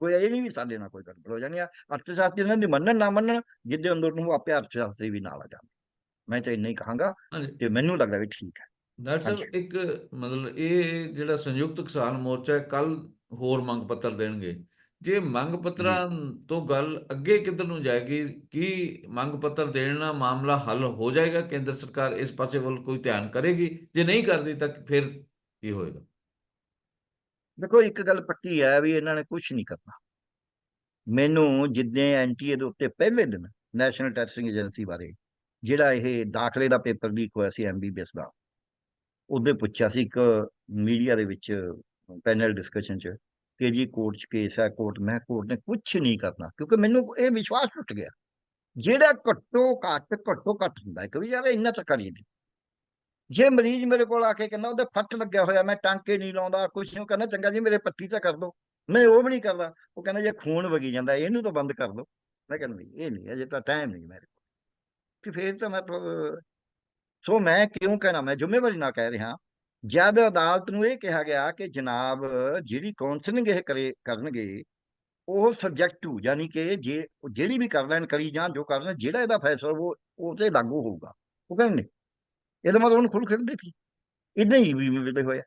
[SPEAKER 2] ਕੋਈ ਇਹ ਨਹੀਂ ਵੀ ਸਾਡੇ ਨਾਲ ਕੋਈ ਗੜਬੜ ਹੋ ਜਾਣੀ ਆ। ਅਰਥ ਸ਼ਾਸਤਰੀ ਇਹਨਾਂ ਦੀ ਮੰਨਣ ਨਾ ਮੰਨਣ ਜਿੱਦੇ ਅੰਦਰ ਨੂੰ ਆਪੇ ਅਰਥ ਸ਼ਾਸਤਰੀ ਵੀ ਨਾਲ ਆ ਜਾਣ ਮੈਂ ਤਾਂ ਇੰਨਾ ਹੀ ਕਹਾਂਗਾ ਤੇ ਮੈਨੂੰ ਲੱਗਦਾ ਵੀ ਠੀਕ ਹੈ।
[SPEAKER 1] ਡਾਕਟਰ ਸਾਹਿਬ ਇੱਕ ਮਤਲਬ ਇਹ ਜਿਹੜਾ ਸੰਯੁਕਤ ਕਿਸਾਨ ਮੋਰਚਾ ਕੱਲ ਹੋਰ ਮੰਗ ਪੱਤਰ ਦੇਣਗੇ। ਜੇ ਮੰਗ ਪੱਤਰਾਂ ਤੋਂ ਗੱਲ ਅੱਗੇ ਕਿੱਧਰ ਨੂੰ ਜਾਏਗੀ ਕੀ ਮੰਗ ਪੱਤਰ ਦੇਣ ਨਾਲ ਮਾਮਲਾ ਹੱਲ ਹੋ ਜਾਏਗਾ ਕੇਂਦਰ ਸਰਕਾਰ ਇਸ ਪਾਸੇ ਵੱਲ ਕੋਈ ਧਿਆਨ ਕਰੇਗੀ? ਜੇ ਨਹੀਂ ਕਰਦੀ ਤਾਂ ਫਿਰ ਕੀ ਹੋਏਗਾ?
[SPEAKER 2] ਦੇਖੋ ਇੱਕ ਗੱਲ ਪੱਕੀ ਹੈ ਵੀ ਇਹਨਾਂ ਨੇ ਕੁਝ ਨਹੀਂ ਕਰਨਾ। ਮੈਨੂੰ ਜਿੱਦਾਂ ਐਨਟੀਏ ਦੇ ਉੱਤੇ ਪਹਿਲੇ ਦਿਨ ਨੈਸ਼ਨਲ ਟੈਸਟਿੰਗ ਏਜੰਸੀ ਬਾਰੇ ਜਿਹੜਾ ਇਹ ਦਾਖਲੇ ਦਾ ਪੇਪਰ ਲੀਕ ਹੋਇਆ ਸੀ ਐਮਬੀਬੀਐਸ ਦਾ, ਉਹਦੇ ਪੁੱਛਿਆ ਸੀ ਇੱਕ ਮੀਡੀਆ ਦੇ ਵਿੱਚ ਪੈਨਲ ਡਿਸਕਸ਼ਨ 'ਚ ਕਿ ਜੀ ਕੋਰਟ 'ਚ ਕੇਸ ਹੈ, ਕੋਰਟ ਮੈਂ ਕੋਰਟ ਨੇ ਕੁਝ ਨਹੀਂ ਕਰਨਾ, ਕਿਉਂਕਿ ਮੈਨੂੰ ਇਹ ਵਿਸ਼ਵਾਸ ਟੁੱਟ ਗਿਆ। ਜਿਹੜਾ ਘੱਟੋ ਘੱਟ ਘੱਟੋ ਘੱਟ ਹੁੰਦਾ ਹੈ, ਕਿ ਵੀ ਯਾਰ ਇੰਨਾ ਤਾਂ ਕਰੀਏ ਨਹੀਂ ਜੇ ਮਰੀਜ਼ ਮੇਰੇ ਕੋਲ ਆ ਕੇ ਕਹਿੰਦਾ ਉਹਦੇ ਫੱਟ ਲੱਗਿਆ ਹੋਇਆ, ਮੈਂ ਟਾਂਕੇ ਨਹੀਂ ਲਾਉਂਦਾ, ਕੁਛ ਨਹੀਂ ਕਹਿੰਦਾ ਚੰਗਾ ਜੀ ਮੇਰੇ ਪੱਟੀ ਤਾਂ ਕਰ ਦੋ, ਮੈਂ ਉਹ ਵੀ ਨਹੀਂ ਕਰਦਾ। ਉਹ ਕਹਿੰਦਾ ਜੇ ਖੂਨ ਵਗੀ ਜਾਂਦਾ, ਇਹਨੂੰ ਤਾਂ ਬੰਦ ਕਰ ਦੋ। ਮੈਂ ਕਹਿੰਦਾ ਨਹੀਂ, ਇਹ ਨਹੀਂ, ਅਜੇ ਤਾਂ ਟਾਈਮ ਨਹੀਂ ਮੇਰੇ ਕੋਲ। ਤੇ ਫੇਰ ਤਾਂ ਮਤਲਬ, ਸੋ ਮੈਂ ਕਿਉਂ ਕਹਿਣਾ, ਮੈਂ ਜ਼ਿੰਮੇਵਾਰੀ ਨਾਲ ਕਹਿ ਰਿਹਾ, ਜਦ ਅਦਾਲਤ ਨੂੰ ਇਹ ਕਿਹਾ ਗਿਆ ਕਿ ਜਨਾਬ ਜਿਹੜੀ ਕਾਉਂਸਲਿੰਗ ਇਹ ਕਰੇ, ਕਰਨਗੇ, ਉਹ ਸਬਜੈਕਟਿਵ ਯਾਨੀ ਕਿ ਜੇ ਜਿਹੜੀ ਵੀ ਕਰ ਲੈਣ ਕਰੀ ਜਾਂ ਜੋ ਕਰਨ ਜਿਹੜਾ ਇਹਦਾ ਫੈਸਲਾ ਉਹ ਉਹ ਤੇ ਲਾਗੂ ਹੋਊਗਾ। ਉਹ ਕਹਿੰਦੇ ਨਹੀਂ ਇਹਦਾ ਮਤਲਬ ਉਹਨੂੰ ਖੁੱਲ ਖੇਡਦੇ ਸੀ ਇਦਾਂ ਹੀ ਵੀ ਮਿਲਦੇ ਹੋਇਆ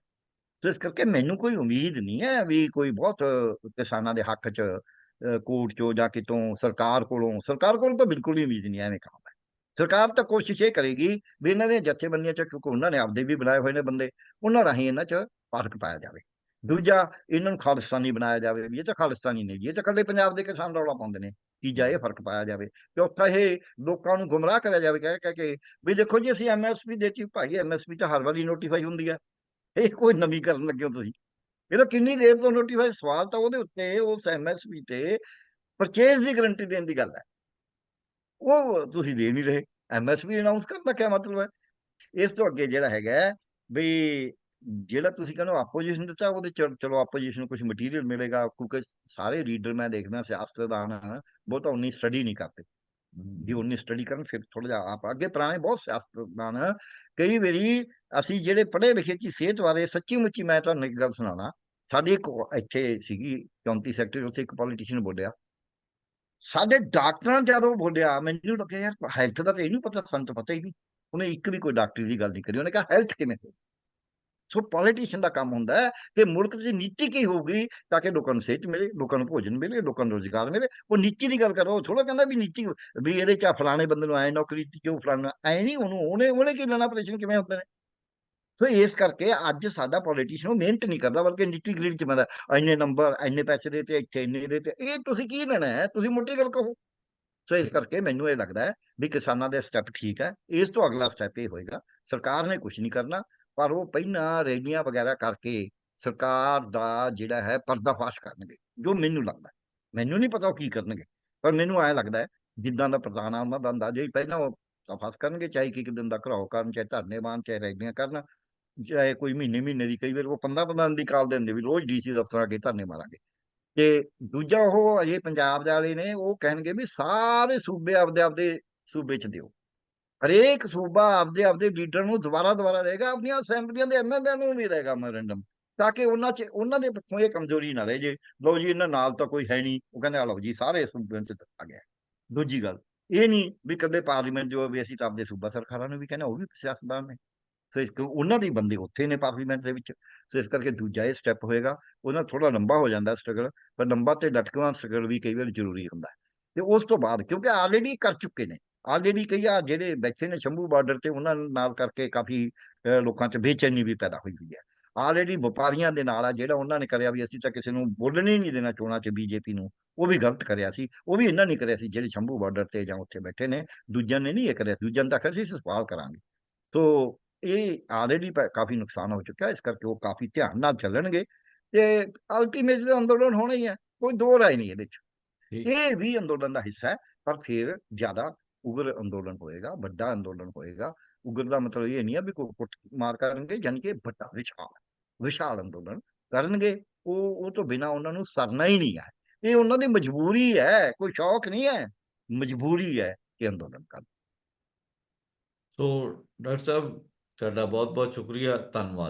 [SPEAKER 2] ਤੇ ਇਸ ਕਰਕੇ ਮੈਨੂੰ ਕੋਈ ਉਮੀਦ ਨਹੀਂ ਹੈ ਵੀ ਕੋਈ ਬਹੁਤ ਕਿਸਾਨਾਂ ਦੇ ਹੱਕ 'ਚ ਕੋਰਟ 'ਚੋਂ ਜਾਂ ਕਿਤੋਂ ਸਰਕਾਰ ਕੋਲੋਂ ਸਰਕਾਰ ਕੋਲੋਂ ਤਾਂ ਬਿਲਕੁਲ ਹੀ ਉਮੀਦ ਨਹੀਂ ਐਵੇਂ ਕਹਾਂ ਮੈਂ। ਸਰਕਾਰ ਤਾਂ ਕੋਸ਼ਿਸ਼ ਇਹ ਕਰੇਗੀ ਵੀ ਇਹਨਾਂ ਦੀਆਂ ਜਥੇਬੰਦੀਆਂ 'ਚ ਕਿਉਂਕਿ ਉਹਨਾਂ ਨੇ ਆਪਦੇ ਵੀ ਬਣਾਏ ਹੋਏ ਨੇ ਬੰਦੇ, ਉਹਨਾਂ ਰਾਹੀਂ ਇਹਨਾਂ 'ਚ ਫ਼ਰਕ ਪਾਇਆ ਜਾਵੇ। ਦੂਜਾ, ਇਹਨਾਂ ਨੂੰ ਖਾਲਿਸਤਾਨੀ ਬਣਾਇਆ ਜਾਵੇ ਵੀ ਇਹ ਤਾਂ ਖਾਲਿਸਤਾਨੀ ਨੇ ਜੀ ਇਹ ਤਾਂ ਇਕੱਲੇ ਪੰਜਾਬ ਦੇ ਕਿਸਾਨ ਰੌਲਾ ਪਾਉਂਦੇ ਨੇ ਤੀਜਾ ਇਹ ਫ਼ਰਕ ਪਾਇਆ ਜਾਵੇ। ਚੌਥਾ, ਇਹ ਲੋਕਾਂ ਨੂੰ ਗੁੰਮਰਾਹ ਕਰਿਆ ਜਾਵੇ, ਕਹਿ ਕਹਿ ਕੇ ਵੀ ਦੇਖੋ ਜੀ ਅਸੀਂ ਐਮਐਸਪੀ ਦੇਤੀ ਭਾਈ ਐਮਐਸਪੀ ਤਾਂ ਹਰ ਵਾਰੀ ਨੋਟੀਫਾਈ ਹੁੰਦੀ ਹੈ ਇਹ ਕੋਈ ਨਵੀਂ ਕਰਨ ਲੱਗੇ ਹੋ ਤੁਸੀਂ। ਇਹ ਤਾਂ ਕਿੰਨੀ ਦੇਰ ਤੋਂ ਨੋਟੀਫਾਈ ਸਵਾਲ ਤਾਂ ਉਹਦੇ ਉੱਤੇ, ਉਸ ਐਮਐਸਪੀ ਤੇ ਪਰਚੇਜ਼ ਦੀ ਗਾਰੰਟੀ ਦੇਣ ਦੀ ਗੱਲ ਹੈ। ਉਹ ਤੁਸੀਂ ਦੇ ਨਹੀਂ ਰਹੇ। ਐਮਐਸਪੀ ਅਨਾਉਂਸ ਕਰਨ ਦਾ ਕੀ ਮਤਲਬ ਹੈ? ਇਸ ਤੋਂ ਅੱਗੇ ਜਿਹੜਾ ਹੈਗਾ ਵੀ ਜਿਹੜਾ ਤੁਸੀਂ ਕਹਿੰਦੇ ਹੋ ਆਪੋਜੀਸ਼ਨ ਦਿੱਤਾ ਉਹਦੇ ਚਲੋ ਆਪੋਜੀਸ਼ਨ ਨੂੰ ਕੁਝ ਮਟੀਰੀਅਲ ਮਿਲੇਗਾ ਕਿਉਂਕਿ ਸਾਰੇ ਰੀਡਰ ਮੈਂ ਦੇਖਦਾ ਸਿਆਸਤਦਾਨ ਹਨ ਬਹੁਤਾ ਉਨੀ ਸਟੱਡੀ ਨਹੀਂ ਕਰਦੇ। ਜੇ ਉਨੀ ਸਟੱਡੀ ਕਰਨ ਫਿਰ ਥੋੜਾ ਜਿਹਾ ਆਪ ਅੱਗੇ ਪੁਰਾਣੇ ਬਹੁਤ ਸਿਆਸਤਦਾਨ ਕਈ ਵਾਰੀ ਅਸੀਂ ਜਿਹੜੇ ਪੜ੍ਹੇ ਲਿਖੇ ਚ ਸਿਹਤ ਬਾਰੇ ਸੱਚੀ ਮੁੱਚੀ ਮੈਂ ਤੁਹਾਨੂੰ ਇੱਕ ਗੱਲ ਸੁਣਾਉਣਾ। ਸਾਡੀ ਇੱਕ ਇੱਥੇ ਸੀਗੀ 34 ਸੈਕਟਰ ਉੱਥੇ ਇੱਕ ਪੋਲੀਟੀਸ਼ੀਅਨ ਬੋਲਿਆ। ਸਾਡੇ ਡਾਕਟਰਾਂ ਜਦੋਂ ਬੋਲਿਆ, ਮੈਨੂੰ ਲੱਗਿਆ ਯਾਰ ਹੈਲਥ ਦਾ ਤਾਂ ਇਹਨੂੰ ਪਤਾ, ਸਾਨੂੰ ਤਾਂ ਪਤਾ ਹੀ ਨਹੀਂ। ਉਹਨੇ ਇੱਕ ਵੀ ਕੋਈ ਡਾਕਟਰੀ ਦੀ ਗੱਲ ਨਹੀਂ ਕਰੀ। ਉਹਨੇ ਕਿਹਾ ਹੈਲਥ ਕਿਵੇਂ ਹੋ ਸੋ ਪੋਲੀਟੀਸ਼ੀਅਨ ਦਾ ਕੰਮ ਹੁੰਦਾ ਹੈ ਕਿ ਮੁਲਕ ਦੀ ਨੀਤੀ ਕੀ ਹੋਊਗੀ ਤਾਂ ਕਿ ਲੋਕਾਂ ਨੂੰ ਸਿਹਤ ਮਿਲੇ, ਲੋਕਾਂ ਨੂੰ ਭੋਜਨ ਮਿਲੇ, ਲੋਕਾਂ ਨੂੰ ਰੋਜ਼ਗਾਰ ਮਿਲੇ। ਉਹ ਨੀਤੀ ਦੀ ਗੱਲ ਕਰਦਾ, ਉਹ ਥੋੜਾ ਕਹਿੰਦਾ ਵੀ ਨੀਤੀ ਵੀ ਇਹਦੇ ਚ ਫਲਾਣੇ ਬੰਦੇ ਨੂੰ ਐ ਨੌਕਰੀ ਦਿੱਤੀ ਕਿਉਂ ਫਲਾਣਾ ਐ ਨਹੀਂ, ਉਹਨੂੰ ਉਹਨੇ ਉਹਨੇ ਕੀ ਲੈਣਾ ਆਪਰੇਸ਼ਨ ਕਿਵੇਂ ਹੁੰਦੇ ਨੇ? ਸੋ ਇਸ ਕਰਕੇ ਅੱਜ ਸਾਡਾ ਪੋਲੀਟੀਸ਼ੀਅਨ ਮਿਹਨਤ ਨਹੀਂ ਕਰਦਾ, ਬਲਕਿ ਨੀਤੀ ਗ੍ਰਿਡ ਚ ਬੰਦਾ ਇੰਨੇ ਨੰਬਰ ਇੰਨੇ ਪੈਸੇ ਦੇ ਤੇ, ਇੱਥੇ ਇੰਨੇ ਦੇ ਤੇ, ਇਹ ਤੁਸੀਂ ਕੀ ਲੈਣਾ ਹੈ? ਤੁਸੀਂ ਮੋਟੀ ਗੱਲ ਕਹੋ। ਸੋ ਇਸ ਕਰਕੇ ਮੈਨੂੰ ਇਹ ਲੱਗਦਾ ਹੈ ਵੀ ਕਿਸਾਨਾਂ ਦੇ ਸਟੈਪ ਠੀਕ ਹੈ, ਇਸ ਤੋਂ ਅਗਲਾ ਸਟੈਪ ਇਹ ਹੋਏਗਾ, ਸਰਕਾਰ ਨੇ ਕੁਝ ਨਹੀਂ ਕਰਨਾ, ਪਰ ਉਹ ਪਹਿਲਾਂ ਰੈਲੀਆਂ ਵਗੈਰਾ ਕਰਕੇ ਸਰਕਾਰ ਦਾ ਜਿਹੜਾ ਹੈ ਪਰਦਾਫਾਸ਼ ਕਰਨਗੇ, ਜੋ ਮੈਨੂੰ ਲੱਗਦਾ ਮੈਨੂੰ ਨਹੀਂ ਪਤਾ ਉਹ ਕੀ ਕਰਨਗੇ, ਪਰ ਮੈਨੂੰ ਐਂ ਲੱਗਦਾ ਹੈ, ਜਿੱਦਾਂ ਦਾ ਪ੍ਰਧਾਨ ਆ, ਉਹਨਾਂ ਦਾ ਅੰਦਾਜ਼ਾ ਹੀ ਪਹਿਲਾਂ ਉਹ ਪਰਦਾਫਾਸ਼ ਕਰਨਗੇ, ਚਾਹੇ ਕਿ ਇੱਕ ਦਿਨ ਦਾ ਘਰਾਓ ਕਰਨ, ਚਾਹੇ ਧਰਨੇ ਮਾਰਨ, ਚਾਹੇ ਰੈਲੀਆਂ ਕਰਨ ਚਾਹੇ ਕੋਈ ਮਹੀਨੇ ਮਹੀਨੇ ਦੀ, ਕਈ ਵਾਰ ਉਹ 15 15 ਦਿਨ ਦੀ ਕਾਲ ਦਿੰਦੇ ਵੀ ਰੋਜ਼ ਡੀਸੀ ਦਫ਼ਤਰ ਆ ਕੇ ਧਰਨੇ ਮਾਰਾਂਗੇ। ਤੇ ਦੂਜਾ ਉਹ ਅਜੇ ਪੰਜਾਬ ਦੇ ਵਾਲੇ ਨੇ, ਉਹ ਕਹਿਣਗੇ ਵੀ ਸਾਰੇ ਸੂਬੇ ਆਪਦੇ ਆਪਦੇ ਸੂਬੇ ਚ ਦਿਓ। ਹਰੇਕ ਸੂਬਾ ਆਪਦੇ ਆਪਦੇ ਲੀਡਰ ਨੂੰ ਦੁਬਾਰਾ ਦੁਬਾਰਾ ਦੇਗਾ ਆਪਣੀਆਂ ਅਸੈਂਬਲੀਆਂ ਦੇ ਐਮਐਲਏ ਨੂੰ ਵੀ ਦੇਗਾ ਮੈਮੋਰੰਡਮ ਤਾਂ ਕਿ ਉਹਨਾਂ ਚ, ਉਹਨਾਂ ਦੇ ਪੱਖੋਂ ਇਹ ਕਮਜ਼ੋਰੀ ਨਾ ਰਹੇ ਜੇ। ਲਓ ਜੀ, ਇਹਨਾਂ ਨਾਲ ਤਾਂ ਕੋਈ ਹੈ ਨਹੀਂ, ਉਹ ਕਹਿੰਦੇ ਆ, ਲਓ ਜੀ, ਸਾਰੇ ਸੂਬਿਆਂ ਚ ਦਿੱਤਾ ਗਿਆ। ਦੂਜੀ ਗੱਲ, ਇਹ ਨਹੀਂ ਵੀ ਕੱਲੇ ਪਾਰਲੀਮੈਂਟ ਜੋ ਵੀ ਅਸੀਂ ਤਾਂ ਆਪਦੇ ਸੂਬਾ ਸਰਕਾਰਾਂ ਨੂੰ ਵੀ ਕਹਿੰਦੇ ਉਹ ਵੀ ਸਿਆਸਤਦਾਨ ਨੇ। ਸੋ ਇਸ ਉਹਨਾਂ ਦੇ ਬੰਦੇ ਉੱਥੇ ਨੇ ਪਾਰਲੀਮੈਂਟ ਦੇ ਵਿੱਚ, ਸੋ ਇਸ ਕਰਕੇ ਦੂਜਾ ਇਹ ਸਟੈਪ ਹੋਏਗਾ ਉਹਨਾਂ ਥੋੜਾ ਲੰਬਾ ਹੋ ਜਾਂਦਾ ਸਟਰਗਲ ਪਰ ਲੰਬਾ ਤੇ ਲਟਕਵਾਂ ਸਟਰਗਲ ਵੀ ਕਈ ਵਾਰ ਜ਼ਰੂਰੀ ਹੁੰਦਾ। ਹੈ ਤੇ ਉਸ ਤੋਂ ਬਾਅਦ, ਕਿਉਂਕਿ ਆਲਰੇਡੀ ਕਰ ਚੁੱਕੇ ਨੇ ਆਲਰੇਡੀ ਕਈ ਆ ਜਿਹੜੇ ਬੈਠੇ ਨੇ ਸ਼ੰਭੂ ਬਾਰਡਰ ਤੇ, ਉਹਨਾਂ ਨਾਲ ਕਰਕੇ ਕਾਫੀ ਲੋਕਾਂ 'ਚ ਬੇਚੈਨੀ ਵੀ ਪੈਦਾ ਹੋਈ ਹੋਈ ਹੈ। ਆਲਰੇਡੀ ਵਪਾਰੀਆਂ ਦੇ ਨਾਲ ਆ ਜਿਹੜਾ ਉਹਨਾਂ ਨੇ ਕਰਿਆ ਵੀ ਅਸੀਂ ਤਾਂ ਕਿਸੇ ਨੂੰ ਬੋਲਣ ਹੀ ਨਹੀਂ ਦੇਣਾ ਚੋਣਾਂ 'ਚ ਬੀਜੇਪੀ ਨੂੰ, ਉਹ ਵੀ ਗਲਤ ਕਰਿਆ ਸੀ, ਉਹ ਵੀ ਇਹਨਾਂ ਨਹੀਂ ਕਰਿਆ ਸੀ ਜਿਹੜੇ ਸ਼ੰਭੂ ਬਾਰਡਰ ਤੇ ਜਾਂ ਉੱਥੇ ਬੈਠੇ ਨੇ, ਦੂਜਿਆਂ ਨੇ ਨਹੀਂ ਇਹ ਕਰਿਆ, ਦੂਜਿਆਂ ਨੇ ਆਖਿਆ ਸੀ ਅਸੀਂ ਸਵਾਲ ਕਰਾਂਗੇ। ਸੋ ਇਹ ਆਲਰੇਡੀ ਕਾਫੀ ਨੁਕਸਾਨ ਹੋ ਚੁੱਕਾ ਇਸ ਕਰਕੇ ਉਹ ਕਾਫੀ ਧਿਆਨ ਨਾਲ ਚੱਲਣਗੇ ਤੇ ਅਲਟੀਮੇਟਲੀ ਅੰਦੋਲਨ ਹੋਣਾ ਹੀ ਹੈ ਕੋਈ ਦੋ ਰਾਏ ਨਹੀਂ ਇਹਦੇ 'ਚ।
[SPEAKER 1] ਠੀਕ।
[SPEAKER 2] ਇਹ ਵੀ ਅੰਦੋਲਨ ਦਾ ਹਿੱਸਾ ਹੈ ਪਰ ਫਿਰ ਜ਼ਿਆਦਾ ਉਗਰ ਅੰਦੋਲਨ ਹੋਏਗਾ ਵੱਡਾ ਅੰਦੋਲਨ ਹੋਏਗਾ ਉਗਰ ਦਾ ਮਤਲਬ ਇਹ ਨਹੀਂ ਹੈ ਵੀ ਕੋਈ ਕੁੱਟ ਮਾਰ ਕਰਨਗੇ ਯਾਨੀ ਕਿ ਵੱਡਾ ਵਿਸ਼ਾਲ ਵਿਸ਼ਾਲ ਅੰਦੋਲਨ ਕਰਨਗੇ ਉਹ ਉਹ ਤੋਂ ਬਿਨਾ ਉਹਨਾਂ ਨੂੰ ਸਰਨਾ ਹੀ ਨਹੀਂ ਹੈ। ਇਹ ਉਹਨਾਂ ਦੀ ਮਜਬੂਰੀ ਹੈ ਕੋਈ ਸ਼ੌਕ ਨਹੀਂ ਹੈ ਮਜਬੂਰੀ ਹੈ ਕਿ ਅੰਦੋਲਨ ਕਰਨ।
[SPEAKER 1] ਸੋ ਡਾਕਟਰ ਸਾਹਿਬ ਤੁਹਾਡਾ ਬਹੁਤ ਬਹੁਤ ਸ਼ੁਕਰੀਆ ਧੰਨਵਾਦ।